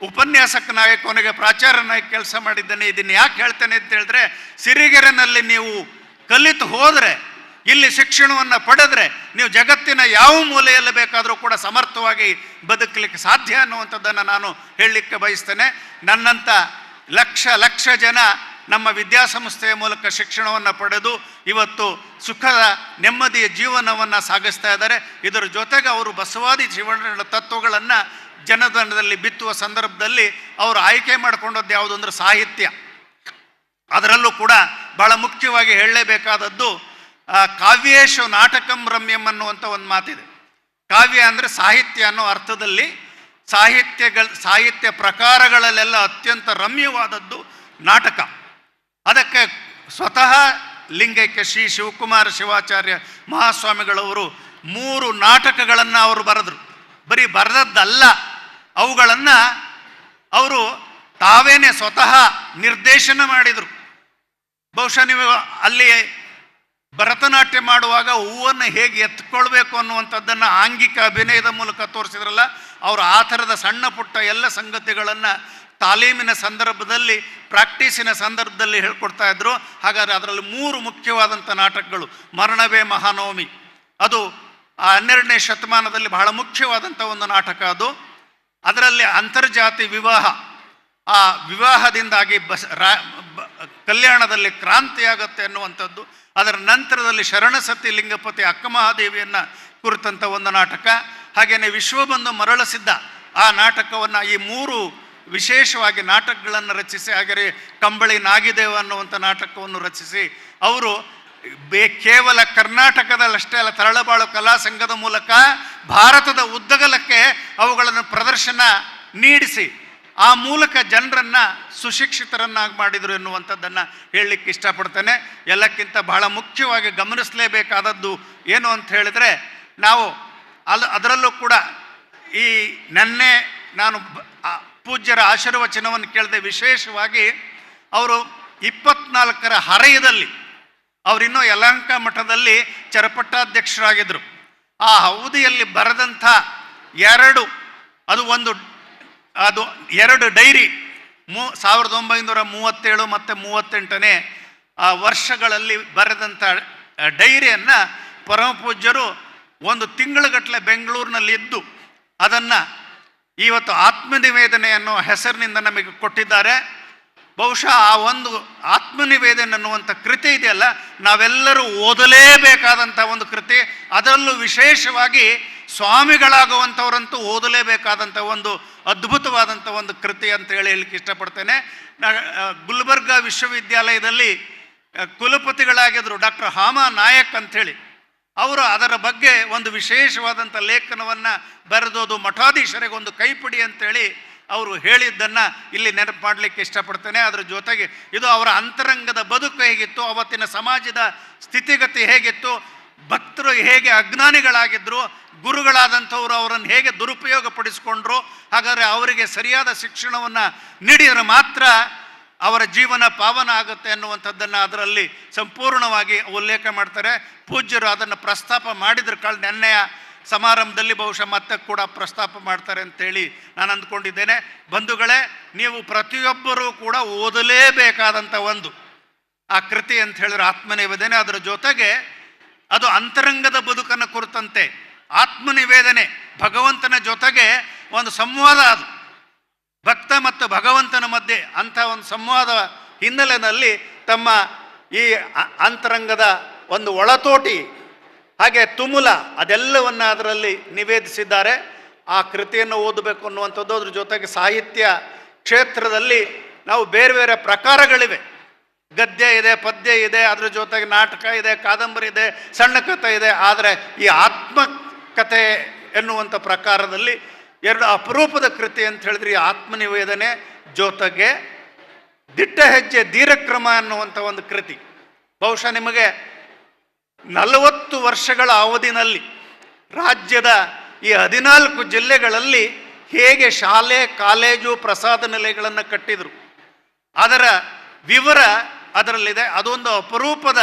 Speaker 1: ಉಪನ್ಯಾಸಕನಾಗಿ ಕೊನೆಗೆ ಪ್ರಾಚಾರ್ಯನಾಗಿ ಕೆಲಸ ಮಾಡಿದ್ದೇನೆ. ಇದನ್ನು ಯಾಕೆ ಹೇಳ್ತೇನೆ ಅಂತ ಹೇಳಿದ್ರೆ, ಸಿರಿಗೆರೆನಲ್ಲಿ ನೀವು ಕಲಿತು ಹೋದರೆ ಇಲ್ಲಿ ಶಿಕ್ಷಣವನ್ನು ಪಡೆದ್ರೆ ನೀವು ಜಗತ್ತಿನ ಯಾವ ಮೂಲೆಯಲ್ಲಿ ಬೇಕಾದರೂ ಕೂಡ ಸಮರ್ಥವಾಗಿ ಬದುಕಲಿಕ್ಕೆ ಸಾಧ್ಯ ಅನ್ನುವಂಥದ್ದನ್ನು ನಾನು ಹೇಳಲಿಕ್ಕೆ ಬಯಸ್ತೇನೆ. ನನ್ನಂಥ ಲಕ್ಷ ಲಕ್ಷ ಜನ ನಮ್ಮ ವಿದ್ಯಾಸಂಸ್ಥೆಯ ಮೂಲಕ ಶಿಕ್ಷಣವನ್ನು ಪಡೆದು ಇವತ್ತು ಸುಖದ, ನೆಮ್ಮದಿಯ ಜೀವನವನ್ನು ಸಾಗಿಸ್ತಾ ಇದ್ದಾರೆ. ಇದರ ಜೊತೆಗೆ ಅವರು ಬಸವಾದಿ ಜೀವನ ತತ್ವಗಳನ್ನು ಜನದಂಡದಲ್ಲಿ ಬಿತ್ತುವ ಸಂದರ್ಭದಲ್ಲಿ ಅವರು ಆಯ್ಕೆ ಮಾಡಿಕೊಂಡದ್ದು ಯಾವುದು ಅಂದ್ರೆ ಸಾಹಿತ್ಯ. ಅದರಲ್ಲೂ ಕೂಡ ಬಹಳ ಮುಖ್ಯವಾಗಿ ಹೇಳಲೇಬೇಕಾದದ್ದು ಆ, ಕಾವ್ಯೇಶು ನಾಟಕಂ ರಮ್ಯಂ ಅನ್ನುವಂಥ ಒಂದು ಮಾತಿದೆ. ಕಾವ್ಯ ಅಂದರೆ ಸಾಹಿತ್ಯ ಅನ್ನೋ ಅರ್ಥದಲ್ಲಿ ಸಾಹಿತ್ಯಗಳ ಸಾಹಿತ್ಯ ಪ್ರಕಾರಗಳಲ್ಲೆಲ್ಲ ಅತ್ಯಂತ ರಮ್ಯವಾದದ್ದು ನಾಟಕ. ಅದಕ್ಕೆ ಸ್ವತಃ ಲಿಂಗೈಕ್ಯ ಶ್ರೀ ಶಿವಕುಮಾರ ಶಿವಾಚಾರ್ಯ ಮಹಾಸ್ವಾಮಿಗಳವರು ಮೂರು ನಾಟಕಗಳನ್ನು ಅವರು ಬರೆದರು. ಬರೀ ಬರೆದದ್ದಲ್ಲ ಅವುಗಳನ್ನು ಅವರು ತಾವೇನೆ ಸ್ವತಃ ನಿರ್ದೇಶನ ಮಾಡಿದರು. ಬಹುಶಃ ನೀವು ಅಲ್ಲಿ ಭರತನಾಟ್ಯ ಮಾಡುವಾಗ ಹೂವನ್ನು ಹೇಗೆ ಎತ್ಕೊಳ್ಬೇಕು ಅನ್ನುವಂಥದ್ದನ್ನು ಆಂಗಿಕ ಅಭಿನಯದ ಮೂಲಕ ತೋರಿಸಿದ್ರಲ್ಲ, ಅವರು ಆ ಥರದ ಸಣ್ಣ ಪುಟ್ಟ ಎಲ್ಲ ಸಂಗತಿಗಳನ್ನು ತಾಲೀಮಿನ ಸಂದರ್ಭದಲ್ಲಿ, ಪ್ರಾಕ್ಟೀಸಿನ ಸಂದರ್ಭದಲ್ಲಿ ಹೇಳ್ಕೊಡ್ತಾ ಇದ್ರು. ಹಾಗಾದರೆ ಅದರಲ್ಲಿ ಮೂರು ಮುಖ್ಯವಾದಂಥ ನಾಟಕಗಳು ಮರಣವೇ ಮಹಾನವಮಿ. ಅದು ಆ ಹನ್ನೆರಡನೇ ಶತಮಾನದಲ್ಲಿ ಬಹಳ ಮುಖ್ಯವಾದಂಥ ಒಂದು ನಾಟಕ ಅದು. ಅದರಲ್ಲಿ ಅಂತರ್ಜಾತಿ ವಿವಾಹ, ಆ ವಿವಾಹದಿಂದಾಗಿ ಬಸ್, ರಾ ಕಲ್ಯಾಣದಲ್ಲಿ ಕ್ರಾಂತಿಯಾಗತ್ತೆ ಅನ್ನುವಂಥದ್ದು. ಅದರ ನಂತರದಲ್ಲಿ ಶರಣಸತಿ ಲಿಂಗಪತಿ ಅಕ್ಕಮಹಾದೇವಿಯನ್ನು ಕುರಿತಂಥ ಒಂದು ನಾಟಕ. ಹಾಗೆಯೇ ವಿಶ್ವಬಂಧು ಮರಳಸಿದ್ದ ಆ ನಾಟಕವನ್ನು ಈ ಮೂರು ವಿಶೇಷವಾಗಿ ನಾಟಕಗಳನ್ನು ರಚಿಸಿ, ಹಾಗೆಯೇ ಕಂಬಳಿ ನಾಗಿದೇವ ಅನ್ನುವಂಥ ನಾಟಕವನ್ನು ರಚಿಸಿ, ಅವರು ಬೇ ಕೇವಲ ಕರ್ನಾಟಕದಲ್ಲಷ್ಟೇ ಅಲ್ಲ, ತರಳಬಾಳು ಕಲಾ ಸಂಘದ ಮೂಲಕ ಭಾರತದ ಉದ್ದಗಲಕ್ಕೆ ಅವುಗಳನ್ನು ಪ್ರದರ್ಶನ ನೀಡಿಸಿ ಆ ಮೂಲಕ ಜನರನ್ನು ಸುಶಿಕ್ಷಿತರನ್ನಾಗಿ ಮಾಡಿದರು ಎನ್ನುವಂಥದ್ದನ್ನು ಹೇಳಲಿಕ್ಕೆ ಇಷ್ಟಪಡ್ತೇನೆ. ಎಲ್ಲಕ್ಕಿಂತ ಬಹಳ ಮುಖ್ಯವಾಗಿ ಗಮನಿಸಲೇಬೇಕಾದದ್ದು ಏನು ಅಂತ ಹೇಳಿದರೆ, ನಾವು ಅಲ್ಲಿ ಅದರಲ್ಲೂ ಕೂಡ ಈ ನೆನ್ನೆ ನಾನು ಪೂಜ್ಯರ ಆಶೀರ್ವಚನವನ್ನು ಕೇಳಿದೆ ವಿಶೇಷವಾಗಿ ಅವರು ಇಪ್ಪತ್ನಾಲ್ಕರ ಹರೆಯದಲ್ಲಿ, ಅವರಿನ್ನೂ ಯಲಹಂಕ ಮಠದಲ್ಲಿ ಚರಪಟ್ಟಾಧ್ಯಕ್ಷರಾಗಿದ್ದರು ಆ ಅವಧಿಯಲ್ಲಿ ಬರೆದಂಥ ಎರಡು, ಅದು ಒಂದು ಅದು ಎರಡು ಡೈರಿ, ಮೂ, ಸಾವಿರದ ಒಂಬೈನೂರ ಮೂವತ್ತೇಳು ಮತ್ತು ಮೂವತ್ತೆಂಟನೇ, ಆ ವರ್ಷಗಳಲ್ಲಿ ಬರೆದಂಥ ಡೈರಿಯನ್ನು ಪರಮಪೂಜ್ಯರು ಒಂದು ತಿಂಗಳುಗಟ್ಟಲೆ ಬೆಂಗಳೂರಿನಲ್ಲಿ ಇದ್ದು, ಅದನ್ನು ಇವತ್ತು ಆತ್ಮನಿವೇದನೆ ಅನ್ನೋ ಹೆಸರಿನಿಂದ ನಮಗೆ ಕೊಟ್ಟಿದ್ದಾರೆ. ಬಹುಶಃ ಆ ಒಂದು ಆತ್ಮನಿವೇದನೆ ಅನ್ನುವಂಥ ಕೃತಿ ಇದೆಯಲ್ಲ, ನಾವೆಲ್ಲರೂ ಓದಲೇಬೇಕಾದಂಥ ಒಂದು ಕೃತಿ. ಅದರಲ್ಲೂ ವಿಶೇಷವಾಗಿ ಸ್ವಾಮಿಗಳಾಗುವಂಥವರಂತೂ ಓದಲೇಬೇಕಾದಂಥ ಒಂದು ಅದ್ಭುತವಾದಂಥ ಒಂದು ಕೃತಿ ಅಂತ ಹೇಳಿ ಹೇಳಲಿಕ್ಕೆ ಇಷ್ಟಪಡ್ತೇನೆ. ಗುಲ್ಬರ್ಗ ವಿಶ್ವವಿದ್ಯಾಲಯದಲ್ಲಿ ಕುಲಪತಿಗಳಾಗಿದ್ದರು ಡಾಕ್ಟರ್ ಹಾಮ ನಾಯಕ್ ಅಂಥೇಳಿ ಅವರು ಅದರ ಬಗ್ಗೆ ಒಂದು ವಿಶೇಷವಾದಂಥ ಲೇಖನವನ್ನು ಬರೆದೋದು ಮಠಾಧೀಶರಿಗೆ ಒಂದು ಕೈಪಿಡಿ ಅಂತೇಳಿ ಅವರು ಹೇಳಿದ್ದನ್ನು ಇಲ್ಲಿ ನೆನಪು ಮಾಡಲಿಕ್ಕೆ ಇಷ್ಟಪಡ್ತೇನೆ. ಅದರ ಜೊತೆಗೆ ಇದು ಅವರ ಅಂತರಂಗದ ಬದುಕು ಹೇಗಿತ್ತು, ಅವತ್ತಿನ ಸಮಾಜದ ಸ್ಥಿತಿಗತಿ ಹೇಗಿತ್ತು, ಭಕ್ತರು ಹೇಗೆ ಅಜ್ಞಾನಿಗಳಾಗಿದ್ದರು ಗುರುಗಳಾದಂಥವರು ಅವರನ್ನು ಹೇಗೆ ದುರುಪಯೋಗ ಪಡಿಸಿಕೊಂಡ್ರು ಹಾಗಾದರೆ ಅವರಿಗೆ ಸರಿಯಾದ ಶಿಕ್ಷಣವನ್ನು ನೀಡಿದರೆ ಮಾತ್ರ ಅವರ ಜೀವನ ಪಾವನ ಆಗುತ್ತೆ ಅನ್ನುವಂಥದ್ದನ್ನು ಅದರಲ್ಲಿ ಸಂಪೂರ್ಣವಾಗಿ ಉಲ್ಲೇಖ ಮಾಡ್ತಾರೆ. ಪೂಜ್ಯರು ಅದನ್ನು ಪ್ರಸ್ತಾಪ ಮಾಡಿದ್ರು ಕಳೆದ ನೆನ್ನೆಯ ಸಮಾರಂಭದಲ್ಲಿ ಬಹುಶಃ ಮತ್ತೆ ಕೂಡ ಪ್ರಸ್ತಾಪ ಮಾಡ್ತಾರೆ ಅಂತೇಳಿ ನಾನು ಅಂದ್ಕೊಂಡಿದ್ದೇನೆ. ಬಂಧುಗಳೇ, ನೀವು ಪ್ರತಿಯೊಬ್ಬರೂ ಕೂಡ ಓದಲೇಬೇಕಾದಂಥ ಒಂದು ಆ ಕೃತಿ ಅಂತ ಹೇಳಿದ್ರೆ ಆತ್ಮನಿವೇದನೆ. ಅದರ ಜೊತೆಗೆ ಅದು ಅಂತರಂಗದ ಬದುಕನ್ನು ಕುರಿತಂತೆ ಆತ್ಮನಿವೇದನೆ, ಭಗವಂತನ ಜೊತೆಗೆ ಒಂದು ಸಂವಾದ ಅದು. ಭಕ್ತ ಮತ್ತು ಭಗವಂತನ ಮಧ್ಯೆ ಅಂಥ ಒಂದು ಸಂವಾದ ಹಿನ್ನೆಲೆಯಲ್ಲಿ ತಮ್ಮ ಈ ಅಂತರಂಗದ ಒಂದು ಒಳತೋಟಿ ಹಾಗೆ ತುಮುಲ ಅದೆಲ್ಲವನ್ನು ಅದರಲ್ಲಿ ನಿವೇದಿಸಿದ್ದಾರೆ. ಆ ಕೃತಿಯನ್ನು ಓದಬೇಕು ಅನ್ನುವಂಥದ್ದು ಅದ್ರ ಜೊತೆಗೆ ಸಾಹಿತ್ಯ ಕ್ಷೇತ್ರದಲ್ಲಿ ನಾವು ಬೇರೆ ಬೇರೆ ಪ್ರಕಾರಗಳಿವೆ. ಗದ್ಯ ಇದೆ, ಪದ್ಯ ಇದೆ, ಅದ್ರ ಜೊತೆಗೆ ನಾಟಕ ಇದೆ, ಕಾದಂಬರಿ ಇದೆ, ಸಣ್ಣ ಕಥೆ ಇದೆ. ಆದರೆ ಈ ಆತ್ಮಕಥೆ ಎನ್ನುವಂಥ ಪ್ರಕಾರದಲ್ಲಿ ಎರಡು ಅಪರೂಪದ ಕೃತಿ ಅಂತ ಹೇಳಿದ್ರೆ ಈ ಆತ್ಮನಿವೇದನೆ ಜೊತೆಗೆ ದಿಟ್ಟ ಹೆಜ್ಜೆ ದೀರ್ಘಕ್ರಮ ಅನ್ನುವಂಥ ಒಂದು ಕೃತಿ. ಬಹುಶಃ ನಿಮಗೆ ನಲವತ್ತು ವರ್ಷಗಳ ಅವಧಿನಲ್ಲಿ ರಾಜ್ಯದ ಈ ಹದಿನಾಲ್ಕು ಜಿಲ್ಲೆಗಳಲ್ಲಿ ಹೇಗೆ ಶಾಲೆ, ಕಾಲೇಜು, ಪ್ರಸಾದ ನಿಲಯಗಳನ್ನು ಕಟ್ಟಿದರು. ಅದರ ವಿವರ ಅದರಲ್ಲಿದೆ. ಅದೊಂದು ಅಪರೂಪದ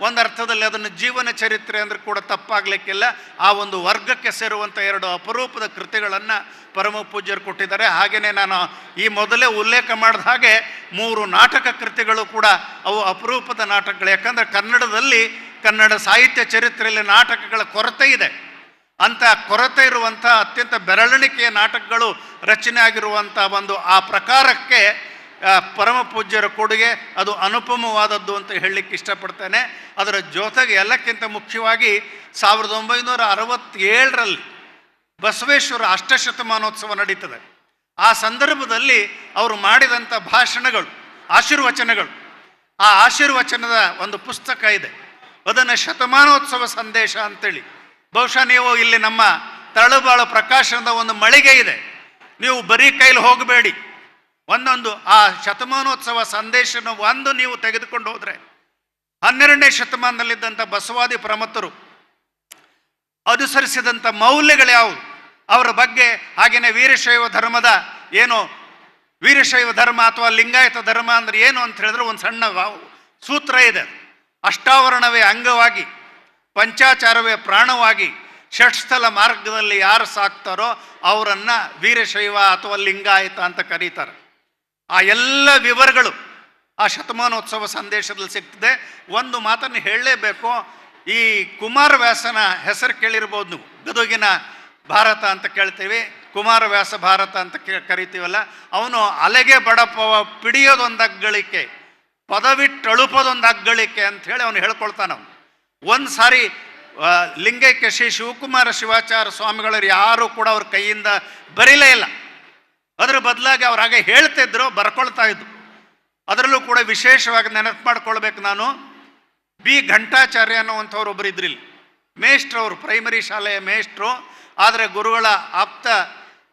Speaker 1: ಒಂದು ಅರ್ಥದಲ್ಲಿ ಅದನ್ನು ಜೀವನ ಚರಿತ್ರೆ ಅಂದರೆ ಕೂಡ ತಪ್ಪಾಗಲಿಕ್ಕಿಲ್ಲ. ಆ ಒಂದು ವರ್ಗಕ್ಕೆ ಸೇರುವಂಥ ಎರಡು ಅಪರೂಪದ ಕೃತಿಗಳನ್ನು ಪರಮ ಪೂಜ್ಯರು ಕೊಟ್ಟಿದ್ದಾರೆ. ಹಾಗೆಯೇ ನಾನು ಈ ಮೊದಲೇ ಉಲ್ಲೇಖ ಮಾಡಿದ ಹಾಗೆ ಮೂರು ನಾಟಕ ಕೃತಿಗಳು ಕೂಡ ಅವು ಅಪರೂಪದ ನಾಟಕಗಳು. ಯಾಕಂದರೆ ಕನ್ನಡದಲ್ಲಿ ಕನ್ನಡ ಸಾಹಿತ್ಯ ಚರಿತ್ರೆಯಲ್ಲಿ ನಾಟಕಗಳ ಕೊರತೆ ಇದೆ. ಅಂಥ ಕೊರತೆ ಇರುವಂಥ ಅತ್ಯಂತ ಬೆರಳಿಕೆಯ ನಾಟಕಗಳು ರಚನೆ ಆಗಿರುವಂಥ ಒಂದು ಆ ಪ್ರಕಾರಕ್ಕೆ ಪರಮ ಪೂಜ್ಯರ ಕೊಡುಗೆ ಅದು ಅನುಪಮವಾದದ್ದು ಅಂತ ಹೇಳಲಿಕ್ಕೆ ಇಷ್ಟಪಡ್ತೇನೆ. ಅದರ ಜೊತೆಗೆ ಎಲ್ಲಕ್ಕಿಂತ ಮುಖ್ಯವಾಗಿ ಸಾವಿರದ ಒಂಬೈನೂರ ಅರವತ್ತೇಳರಲ್ಲಿ ಬಸವೇಶ್ವರ ಅಷ್ಟಶತಮಾನೋತ್ಸವ ನಡೀತದೆ. ಆ ಸಂದರ್ಭದಲ್ಲಿ ಅವರು ಮಾಡಿದಂಥ ಭಾಷಣಗಳು, ಆಶೀರ್ವಚನಗಳು. ಆ ಆಶೀರ್ವಚನದ ಒಂದು ಪುಸ್ತಕ ಇದೆ. ಅದನ್ನು ಶತಮಾನೋತ್ಸವ ಸಂದೇಶ ಅಂತೇಳಿ. ಬಹುಶಃ ನೀವು ಇಲ್ಲಿ ನಮ್ಮ ತಳುಬಾಳು ಪ್ರಕಾಶನದ ಒಂದು ಮಳಿಗೆ ಇದೆ. ನೀವು ಬರೀ ಕೈಲಿ ಹೋಗಬೇಡಿ. ಒಂದೊಂದು ಆ ಶತಮಾನೋತ್ಸವ ಸಂದೇಶನ ಒಂದು ನೀವು ತೆಗೆದುಕೊಂಡು ಹೋದರೆ, ಹನ್ನೆರಡನೇ ಶತಮಾನದಲ್ಲಿದ್ದಂಥ ಬಸವಾದಿ ಪ್ರಮತ್ತರು ಅನುಸರಿಸಿದಂಥ ಮೌಲ್ಯಗಳು ಯಾವುದು ಅವರ ಬಗ್ಗೆ ಹಾಗೆಯೇ ವೀರಶೈವ ಧರ್ಮದ ಏನು? ವೀರಶೈವ ಧರ್ಮ ಅಥವಾ ಲಿಂಗಾಯತ ಧರ್ಮ ಅಂದ್ರೆ ಏನು ಅಂತ ಹೇಳಿದ್ರೆ ಒಂದು ಸಣ್ಣ ಸೂತ್ರ ಇದೆ ಅಷ್ಟಾವರಣವೇ ಅಂಗವಾಗಿ, ಪಂಚಾಚಾರವೇ ಪ್ರಾಣವಾಗಿ ಷಟ್ಸ್ಥಲ ಮಾರ್ಗದಲ್ಲಿ ಯಾರು ಸಾಕ್ತಾರೋ ಅವರನ್ನು ವೀರಶೈವ ಅಥವಾ ಲಿಂಗಾಯತ ಅಂತ ಕರೀತಾರೆ. ಆ ಎಲ್ಲ ವಿವರಗಳು ಆ ಶತಮಾನೋತ್ಸವ ಸಂದೇಶದಲ್ಲಿ ಸಿಗ್ತದೆ. ಒಂದು ಮಾತನ್ನು ಹೇಳಲೇಬೇಕು. ಈ ಕುಮಾರವ್ಯಾಸನ ಹೆಸರು ಕೇಳಿರ್ಬೋದು ನೀವು. ಗದುಗಿನ ಭಾರತ ಅಂತ ಕೇಳ್ತೀವಿ. ಕುಮಾರವ್ಯಾಸ ಭಾರತ ಅಂತ ಕರಿತೀವಲ್ಲ. ಅವನು ಅಲೆಗೆ ಬಡಪವ ಪಿಡಿಯೋದೊಂದು ಅಗ್ಗಳಿಕೆ ಪದವಿಟ್ಟಳುಪದೊಂದು ಅಗ್ಗಳಿಕೆ ಅಂತ ಹೇಳಿ ಅವನು ಹೇಳ್ಕೊಳ್ತಾನ ಅವನು. ಒಂದು ಸಾರಿ ಲಿಂಗೈಕ್ಯ ಶ್ರೀ ಶಿವಕುಮಾರ ಶಿವಾಚಾರ್ಯ ಸ್ವಾಮಿಗಳರು ಯಾರೂ ಕೂಡ ಅವ್ರ ಕೈಯಿಂದ ಬರೀಲೇ ಇಲ್ಲ. ಅದರ ಬದಲಾಗಿ ಅವ್ರು ಹಾಗೆ ಹೇಳ್ತಿದ್ರು ಬರ್ಕೊಳ್ತಾ ಇದ್ರು. ಅದರಲ್ಲೂ ಕೂಡ ವಿಶೇಷವಾಗಿ ನೆನಪು ಮಾಡ್ಕೊಳ್ಬೇಕು ನಾನು. ಬಿ ಘಂಟಾಚಾರ್ಯ ಅನ್ನುವಂಥವ್ರು ಒಬ್ಬರು ಇದ್ರಿಲ್ಲ. ಮೇಷ್ಟ್ರು ಅವರು ಪ್ರೈಮರಿ ಶಾಲೆಯ ಮೇಷ್ಟ್ರು. ಆದರೆ ಗುರುಗಳ ಆಪ್ತ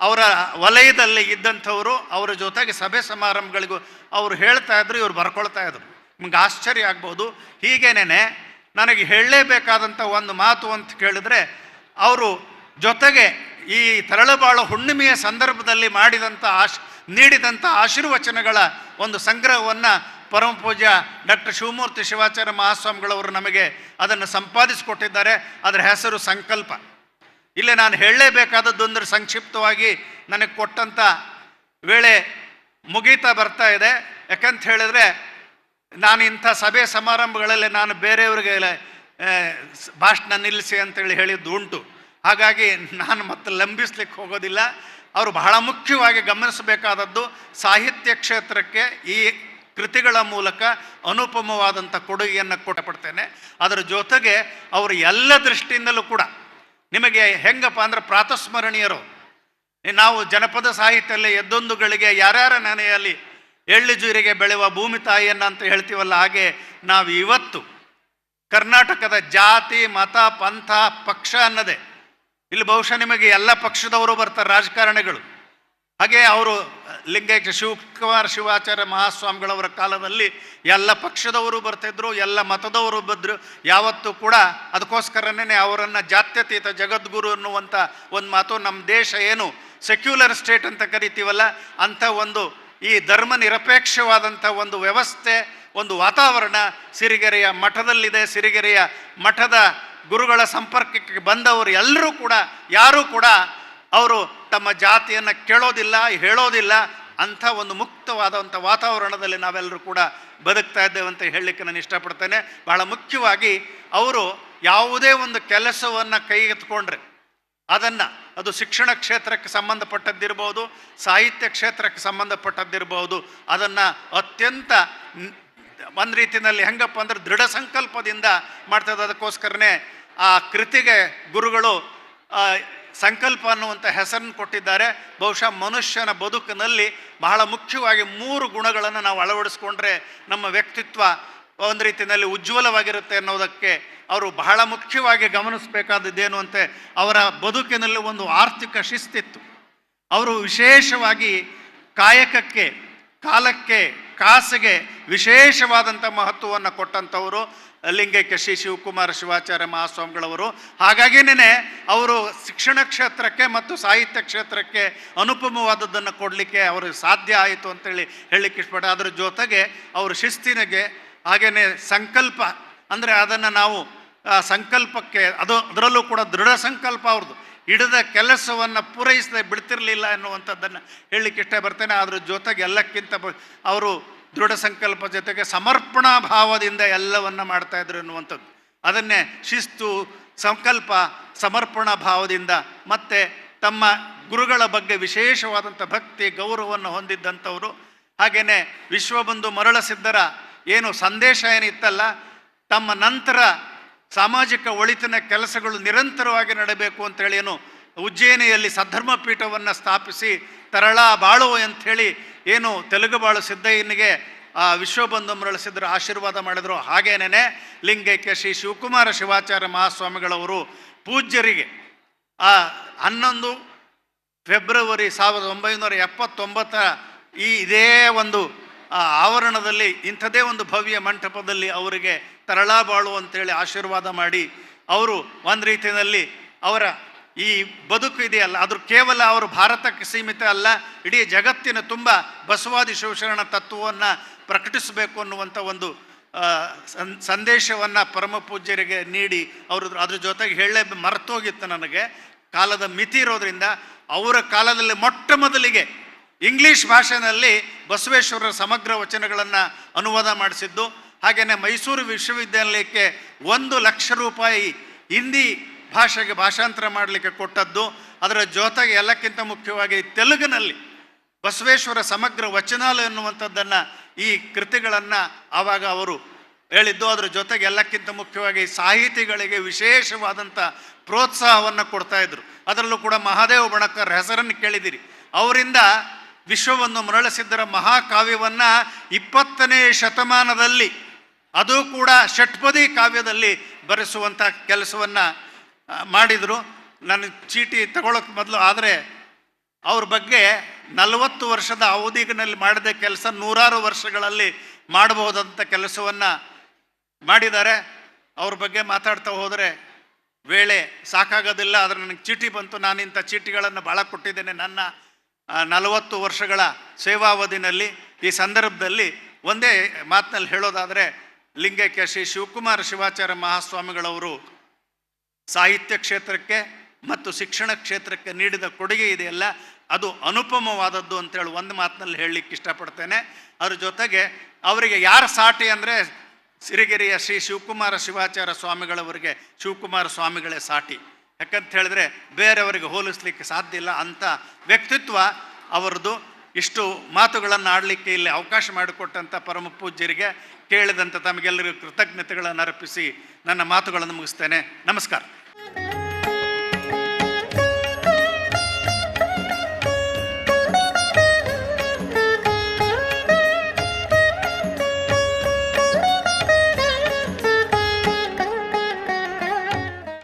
Speaker 1: ಅವರ ವಲಯದಲ್ಲಿ ಇದ್ದಂಥವರು, ಅವರ ಜೊತೆಗೆ ಸಭೆ ಸಮಾರಂಭಗಳಿಗೂ ಅವರು ಹೇಳ್ತಾ ಇದ್ರು, ಇವ್ರು ಬರ್ಕೊಳ್ತಾ ಇದ್ರು. ನಿಮ್ಗೆ ಆಶ್ಚರ್ಯ ಆಗ್ಬೋದು. ಹೀಗೇನೆ ನನಗೆ ಹೇಳಲೇಬೇಕಾದಂಥ ಒಂದು ಮಾತು ಅಂತ ಕೇಳಿದ್ರೆ, ಅವರು ಜೊತೆಗೆ ಈ ತರಳುಬಾಳು ಹುಣ್ಣಿಮೆಯ ಸಂದರ್ಭದಲ್ಲಿ ಮಾಡಿದಂಥ ಆಶ್, ನೀಡಿದಂಥ ಆಶೀರ್ವಚನಗಳ ಒಂದು ಸಂಗ್ರಹವನ್ನು ಪರಮ ಪೂಜ್ಯ ಡಾಕ್ಟರ್ ಶಿವಮೂರ್ತಿ ಶಿವಾಚಾರ್ಯ ಮಹಾಸ್ವಾಮಿಗಳವರು ನಮಗೆ ಅದನ್ನು ಸಂಪಾದಿಸಿಕೊಟ್ಟಿದ್ದಾರೆ. ಅದರ ಹೆಸರು ಸಂಕಲ್ಪ. ಇಲ್ಲಿ ನಾನು ಹೇಳಲೇಬೇಕಾದದ್ದು ಅಂದರೆ ಸಂಕ್ಷಿಪ್ತವಾಗಿ ನನಗೆ ಕೊಟ್ಟಂಥ ವೇಳೆ ಮುಗೀತಾ ಬರ್ತಾ ಇದೆ. ಯಾಕಂತ ಹೇಳಿದ್ರೆ ನಾನು ಇಂಥ ಸಭೆ ಸಮಾರಂಭಗಳಲ್ಲಿ ನಾನು ಬೇರೆಯವ್ರಿಗೆ ಭಾಷಣ ನಿಲ್ಲಿಸಿ ಅಂತೇಳಿ ಹೇಳಿದ್ದು ಉಂಟು. ಹಾಗಾಗಿ ನಾನು ಮತ್ತೆ ಲಂಬಿಸ್ಲಿಕ್ಕೆ ಹೋಗೋದಿಲ್ಲ. ಅವರು ಬಹಳ ಮುಖ್ಯವಾಗಿ ಗಮನಿಸಬೇಕಾದದ್ದು ಸಾಹಿತ್ಯ ಕ್ಷೇತ್ರಕ್ಕೆ ಈ ಕೃತಿಗಳ ಮೂಲಕ ಅನುಪಮವಾದಂಥ ಕೊಡುಗೆಯನ್ನು ಕೊಟ್ಟಪಡ್ತೇನೆ. ಅದರ ಜೊತೆಗೆ ಅವರು ಎಲ್ಲ ದೃಷ್ಟಿಯಿಂದಲೂ ಕೂಡ ನಿಮಗೆ ಹೆಂಗಪ್ಪ ಅಂದ್ರೆ ಪ್ರಾತಸ್ಮರಣೀಯರು. ನಾವು ಜನಪದ ಸಾಹಿತ್ಯದಲ್ಲಿ ಎದ್ದೊಂದುಗಳಿಗೆ ಯಾರ್ಯಾರ ನೆನೆಯಲ್ಲಿ ಎಳ್ಳು ಜೀರಿಗೆ ಬೆಳೆಯುವ ಭೂಮಿ ತಾಯಿಯನ್ನ ಅಂತ ಹೇಳ್ತೀವಲ್ಲ, ಹಾಗೆ ನಾವು ಇವತ್ತು ಕರ್ನಾಟಕದ ಜಾತಿ, ಮತ, ಪಂಥ, ಪಕ್ಷ ಅನ್ನದೆ. ಇಲ್ಲಿ ಬಹುಶಃ ನಿಮಗೆ ಎಲ್ಲ ಪಕ್ಷದವರು ಬರ್ತಾರೆ, ರಾಜಕಾರಣಿಗಳು. ಹಾಗೆ ಅವರು ಲಿಂಗೈಕ್ಯ ಶಿವಕುಮಾರ್ ಶಿವಾಚಾರ್ಯ ಮಹಾಸ್ವಾಮಿಗಳವರ ಕಾಲದಲ್ಲಿ ಎಲ್ಲ ಪಕ್ಷದವರು ಬರ್ತಿದ್ರು, ಎಲ್ಲ ಮತದವರು ಬದ್ರು. ಯಾವತ್ತೂ ಕೂಡ ಅದಕ್ಕೋಸ್ಕರನೇ ಅವರನ್ನು ಜಾತ್ಯತೀತ ಜಗದ್ಗುರು ಅನ್ನುವಂಥ ಒಂದು ಮಾತು ನಮ್ಮ ದೇಶ ಏನು ಸೆಕ್ಯುಲರ್ ಸ್ಟೇಟ್ ಅಂತ ಕರಿತೀವಲ್ಲ ಅಂಥ ಒಂದು ಈ ಧರ್ಮ ನಿರಪೇಕ್ಷವಾದಂಥ ಒಂದು ವ್ಯವಸ್ಥೆ, ಒಂದು ವಾತಾವರಣ ಸಿರಿಗೆರೆಯ ಮಠದಲ್ಲಿದೆ. ಸಿರಿಗೆರೆಯ ಮಠದ ಗುರುಗಳ ಸಂಪರ್ಕಕ್ಕೆ ಬಂದವರು ಎಲ್ಲರೂ ಕೂಡ, ಯಾರೂ ಕೂಡ ಅವರು ತಮ್ಮ ಜಾತಿಯನ್ನು ಕೇಳೋದಿಲ್ಲ, ಹೇಳೋದಿಲ್ಲ, ಅಂಥ ಒಂದು ಮುಕ್ತವಾದಂಥ ವಾತಾವರಣದಲ್ಲಿ ನಾವೆಲ್ಲರೂ ಕೂಡ ಬದುಕ್ತಾ ಇದ್ದೇವೆ ಅಂತ ಹೇಳಲಿಕ್ಕೆ ನಾನು ಇಷ್ಟಪಡ್ತೇನೆ. ಬಹಳ ಮುಖ್ಯವಾಗಿ ಅವರು ಯಾವುದೇ ಒಂದು ಕೆಲಸವನ್ನು ಕೈಗೆತ್ಕೊಂಡ್ರೆ ಅದನ್ನು, ಅದು ಶಿಕ್ಷಣ ಕ್ಷೇತ್ರಕ್ಕೆ ಸಂಬಂಧಪಟ್ಟದ್ದಿರ್ಬೋದು, ಸಾಹಿತ್ಯ ಕ್ಷೇತ್ರಕ್ಕೆ ಸಂಬಂಧಪಟ್ಟದ್ದಿರ್ಬೋದು, ಅದನ್ನು ಅತ್ಯಂತ ಒಂದು ರೀತಿಯಲ್ಲಿ ಹೆಂಗಪ್ಪ ಅಂದ್ರೆ ದೃಢ ಸಂಕಲ್ಪದಿಂದ ಮಾಡ್ತದೆ. ಅದಕ್ಕೋಸ್ಕರನೇ ಆ ಕೃತಿಗೆ ಗುರುಗಳು ಸಂಕಲ್ಪ ಅನ್ನುವಂಥ ಹೆಸರನ್ನು ಕೊಟ್ಟಿದ್ದಾರೆ. ಬಹುಶಃ ಮನುಷ್ಯನ ಬದುಕಿನಲ್ಲಿ ಬಹಳ ಮುಖ್ಯವಾಗಿ ಮೂರು ಗುಣಗಳನ್ನು ನಾವು ಅಳವಡಿಸ್ಕೊಂಡ್ರೆ ನಮ್ಮ ವ್ಯಕ್ತಿತ್ವ ಒಂದು ರೀತಿಯಲ್ಲಿ ಉಜ್ವಲವಾಗಿರುತ್ತೆ ಅನ್ನೋದಕ್ಕೆ ಅವರು ಬಹಳ ಮುಖ್ಯವಾಗಿ ಗಮನಿಸಬೇಕಾದದ್ದೇನು ಅಂತ, ಅವರ ಬದುಕಿನಲ್ಲಿ ಒಂದು ಆರ್ಥಿಕ ಶಿಸ್ತಿತ್ತು. ಅವರು ವಿಶೇಷವಾಗಿ ಕಾಯಕಕ್ಕೆ, ಕಾಲಕ್ಕೆ, ಕಾಸಿಗೆ ವಿಶೇಷವಾದಂಥ ಮಹತ್ವವನ್ನು ಕೊಟ್ಟಂಥವರು. ಲಿಂಗೈಕ್ಯ ಶ್ರೀ ಶಿವಕುಮಾರ ಶಿವಾಚಾರ್ಯ ಮಹಾಸ್ವಾಮಿಗಳವರು. ಹಾಗಾಗಿನೇ ಅವರು ಶಿಕ್ಷಣ ಕ್ಷೇತ್ರಕ್ಕೆ ಮತ್ತು ಸಾಹಿತ್ಯ ಕ್ಷೇತ್ರಕ್ಕೆ ಅನುಪಮವಾದದ್ದನ್ನು ಕೊಡಲಿಕ್ಕೆ ಅವರು ಸಾಧ್ಯ ಆಯಿತು ಅಂತೇಳಿ ಹೇಳಲಿಕ್ಕೆ ಇಷ್ಟಪಡ ಅದರ ಜೊತೆಗೆ ಅವರು ಶಿಸ್ತಿನಿಗೆ ಹಾಗೆಯೇ ಸಂಕಲ್ಪ, ಅಂದರೆ ಅದನ್ನು ನಾವು ಸಂಕಲ್ಪಕ್ಕೆ, ಅದು ಅದರಲ್ಲೂ ಕೂಡ ದೃಢ ಸಂಕಲ್ಪ ಅವ್ರದ್ದು. ಹಿಡಿದ ಕೆಲಸವನ್ನು ಪೂರೈಸದೆ ಬಿಡ್ತಿರಲಿಲ್ಲ ಅನ್ನುವಂಥದ್ದನ್ನು ಹೇಳಲಿಕ್ಕೆ ಇಷ್ಟ ಬರ್ತೇನೆ ಅದ್ರ ಜೊತೆಗೆ ಎಲ್ಲಕ್ಕಿಂತ ಅವರು ದೃಢ ಸಂಕಲ್ಪ ಜೊತೆಗೆ ಸಮರ್ಪಣಾ ಭಾವದಿಂದ ಎಲ್ಲವನ್ನ ಮಾಡ್ತಾ ಇದ್ರು ಎನ್ನುವಂಥದ್ದು ಅದನ್ನೇ ಶಿಸ್ತು, ಸಂಕಲ್ಪ, ಸಮರ್ಪಣಾ ಭಾವದಿಂದ ಮತ್ತೆ ತಮ್ಮ ಗುರುಗಳ ಬಗ್ಗೆ ವಿಶೇಷವಾದಂಥ ಭಕ್ತಿ, ಗೌರವವನ್ನು ಹೊಂದಿದ್ದಂಥವರು. ಹಾಗೆಯೇ ವಿಶ್ವಬಂಧು ಮರಳ ಮರಳಸಿದ್ದರ ಏನು ಸಂದೇಶ ಏನಿತ್ತಲ್ಲ, ತಮ್ಮ ನಂತರ ಸಾಮಾಜಿಕ ಒಳಿತಿನ ಕೆಲಸಗಳು ನಿರಂತರವಾಗಿ ನಡಬೇಕು ಅಂತೇಳಿ ಏನು ಉಜ್ಜಯಿನಿಯಲ್ಲಿ ಸದ್ಧರ್ಮ ಪೀಠವನ್ನು ಸ್ಥಾಪಿಸಿ, ತರಳ ಬಾಳು ಅಂಥೇಳಿ ಏನು ತೆಲುಗು ಬಾಳು ಸಿದ್ದಯ್ಯನಿಗೆ ಆ ವಿಶ್ವಬಂಧು ಮರಳಿಸಿದ್ರು, ಆಶೀರ್ವಾದ ಮಾಡಿದ್ರು. ಹಾಗೇನೇ ಲಿಂಗೈಕ್ಯ ಶ್ರೀ ಶಿವಕುಮಾರ ಶಿವಾಚಾರ್ಯ ಮಹಾಸ್ವಾಮಿಗಳವರು ಪೂಜ್ಯರಿಗೆ ಆ ಹನ್ನೊಂದು ಫೆಬ್ರವರಿ ಸಾವಿರದ ಒಂಬೈನೂರ ಎಪ್ಪತ್ತೊಂಬತ್ತರ ಈ ಇದೇ ಒಂದು ಆವರಣದಲ್ಲಿ ಇಂಥದೇ ಒಂದು ಭವ್ಯ ಮಂಟಪದಲ್ಲಿ ಅವರಿಗೆ ತರಳಾಬಾಳು ಅಂತೇಳಿ ಆಶೀರ್ವಾದ ಮಾಡಿ, ಅವರು ಒಂದು ರೀತಿಯಲ್ಲಿ ಅವರ ಈ ಬದುಕು ಇದೆಯಲ್ಲ ಅದ್ರ ಕೇವಲ ಅವರು ಭಾರತಕ್ಕೆ ಸೀಮಿತ ಅಲ್ಲ, ಇಡೀ ಜಗತ್ತಿನ ತುಂಬ ಬಸವಾದಿ ಶಿವಶರಣ ತತ್ವವನ್ನು ಪ್ರಕಟಿಸಬೇಕು ಅನ್ನುವಂಥ ಒಂದು ಸಂದೇಶವನ್ನು ಪರಮ ಪೂಜ್ಯರಿಗೆ ನೀಡಿ ಅವರು ಅದ್ರ ಜೊತೆಗೆ ಹೇಳೇ ಮರೆತೋಗಿತ್ತು ನನಗೆ. ಕಾಲದ ಮಿತಿ ಇರೋದ್ರಿಂದ ಅವರ ಕಾಲದಲ್ಲಿ ಮೊಟ್ಟ ಮೊದಲಿಗೆ ಇಂಗ್ಲೀಷ್ ಭಾಷೆಯಲ್ಲಿ ಬಸವೇಶ್ವರರ ಸಮಗ್ರ ವಚನಗಳನ್ನು ಅನುವಾದ ಮಾಡಿಸಿದ್ದು. ಹಾಗೆಯೇ ಮೈಸೂರು ವಿಶ್ವವಿದ್ಯಾಲಯಕ್ಕೆ ಒಂದು ಲಕ್ಷ ರೂಪಾಯಿ ಹಿಂದಿ ಭಾಷೆಗೆ ಭಾಷಾಂತರ ಮಾಡಲಿಕ್ಕೆ ಕೊಟ್ಟದ್ದು, ಅದರ ಜೊತೆಗೆ ಎಲ್ಲಕ್ಕಿಂತ ಮುಖ್ಯವಾಗಿ ತೆಲುಗಿನಲ್ಲಿ ಬಸವೇಶ್ವರ ಸಮಗ್ರ ವಚನಾಲಯ ಎನ್ನುವಂಥದ್ದನ್ನು ಈ ಕೃತಿಗಳನ್ನು ಆವಾಗ ಅವರು ಹೇಳಿದ್ದು. ಅದರ ಜೊತೆಗೆ ಎಲ್ಲಕ್ಕಿಂತ ಮುಖ್ಯವಾಗಿ ಸಾಹಿತಿಗಳಿಗೆ ವಿಶೇಷವಾದಂಥ ಪ್ರೋತ್ಸಾಹವನ್ನು ಕೊಡ್ತಾ ಇದ್ರು. ಅದರಲ್ಲೂ ಕೂಡ ಮಹಾದೇವ ಬಣಕರ್ ಹೆಸರನ್ನು ಕೇಳಿದಿರಿ. ಅವರಿಂದ ವಿಶ್ವವನ್ನು ಮರಳಿಸಿದ್ದರ ಮಹಾಕಾವ್ಯವನ್ನು ಇಪ್ಪತ್ತನೇ ಶತಮಾನದಲ್ಲಿ, ಅದು ಕೂಡ ಷಟ್ಪದಿ ಕಾವ್ಯದಲ್ಲಿ ಬರೆಸುವಂಥ ಕೆಲಸವನ್ನು ಮಾಡಿದರು. ನನ್ನ ಚೀಟಿ ತಗೊಳ್ಳೋಕೆ ಮೊದಲು ಆದರೆ ಅವ್ರ ಬಗ್ಗೆ ನಲವತ್ತು ವರ್ಷದ ಅವಧಿಗಿನಲ್ಲಿ ಮಾಡಿದ ಕೆಲಸ ನೂರಾರು ವರ್ಷಗಳಲ್ಲಿ ಮಾಡಬಹುದಂಥ ಕೆಲಸವನ್ನು ಮಾಡಿದ್ದಾರೆ. ಅವ್ರ ಬಗ್ಗೆ ಮಾತಾಡ್ತಾ ಹೋದರೆ ವೇಳೆ ಸಾಕಾಗೋದಿಲ್ಲ, ಆದರೆ ನನಗೆ ಚೀಟಿ ಬಂತು, ನಾನು ಇಂಥ ಚೀಟಿಗಳನ್ನು ಭಾಳ ಕೊಟ್ಟಿದ್ದೇನೆ. ನನ್ನ ನಲವತ್ತು ವರ್ಷಗಳ ಸೇವಾವಧಿನಲ್ಲಿ ಈ ಸಂದರ್ಭದಲ್ಲಿ ಒಂದೇ ಮಾತಿನಲ್ಲಿ ಹೇಳೋದಾದರೆ ಲಿಂಗೈಕ್ಯ ಶ್ರೀ ಶಿವಕುಮಾರ ಶಿವಾಚಾರ್ಯ ಮಹಾಸ್ವಾಮಿಗಳವರು ಸಾಹಿತ್ಯ ಕ್ಷೇತ್ರಕ್ಕೆ ಮತ್ತು ಶಿಕ್ಷಣ ಕ್ಷೇತ್ರಕ್ಕೆ ನೀಡಿದ ಕೊಡುಗೆ ಇದೆಯಲ್ಲ, ಅದು ಅನುಪಮವಾದದ್ದು ಅಂತೇಳಿ ಒಂದು ಮಾತಿನಲ್ಲಿ ಹೇಳಲಿಕ್ಕೆ ಇಷ್ಟಪಡ್ತೇನೆ. ಅದ್ರ ಜೊತೆಗೆ ಅವರಿಗೆ ಯಾರ ಸಾಟಿ ಅಂದರೆ ಸಿರಿಗೆರೆಯ ಶ್ರೀ ಶಿವಕುಮಾರ ಶಿವಾಚಾರ್ಯ ಸ್ವಾಮಿಗಳವರಿಗೆ ಶಿವಕುಮಾರ ಸ್ವಾಮಿಗಳೇ ಸಾಟಿ. ಯಾಕಂತ ಹೇಳಿದ್ರೆ ಬೇರೆಯವರಿಗೆ ಹೋಲಿಸ್ಲಿಕ್ಕೆ ಸಾಧ್ಯ ಇಲ್ಲ ಅಂಥ ವ್ಯಕ್ತಿತ್ವ ಅವರದು. ಇಷ್ಟು ಮಾತುಗಳನ್ನು ಆಡಲಿಕ್ಕೆ ಇಲ್ಲಿ ಅವಕಾಶ ಮಾಡಿಕೊಟ್ಟಂಥ ಪರಮ ಪೂಜ್ಯರಿಗೆ ಕೇಳಿದಂಥ ತಮಗೆಲ್ಲರಿಗೂ ಕೃತಜ್ಞತೆಗಳನ್ನು ಅರ್ಪಿಸಿ ನನ್ನ ಮಾತುಗಳನ್ನು ಮುಗಿಸ್ತೇನೆ. ನಮಸ್ಕಾರ.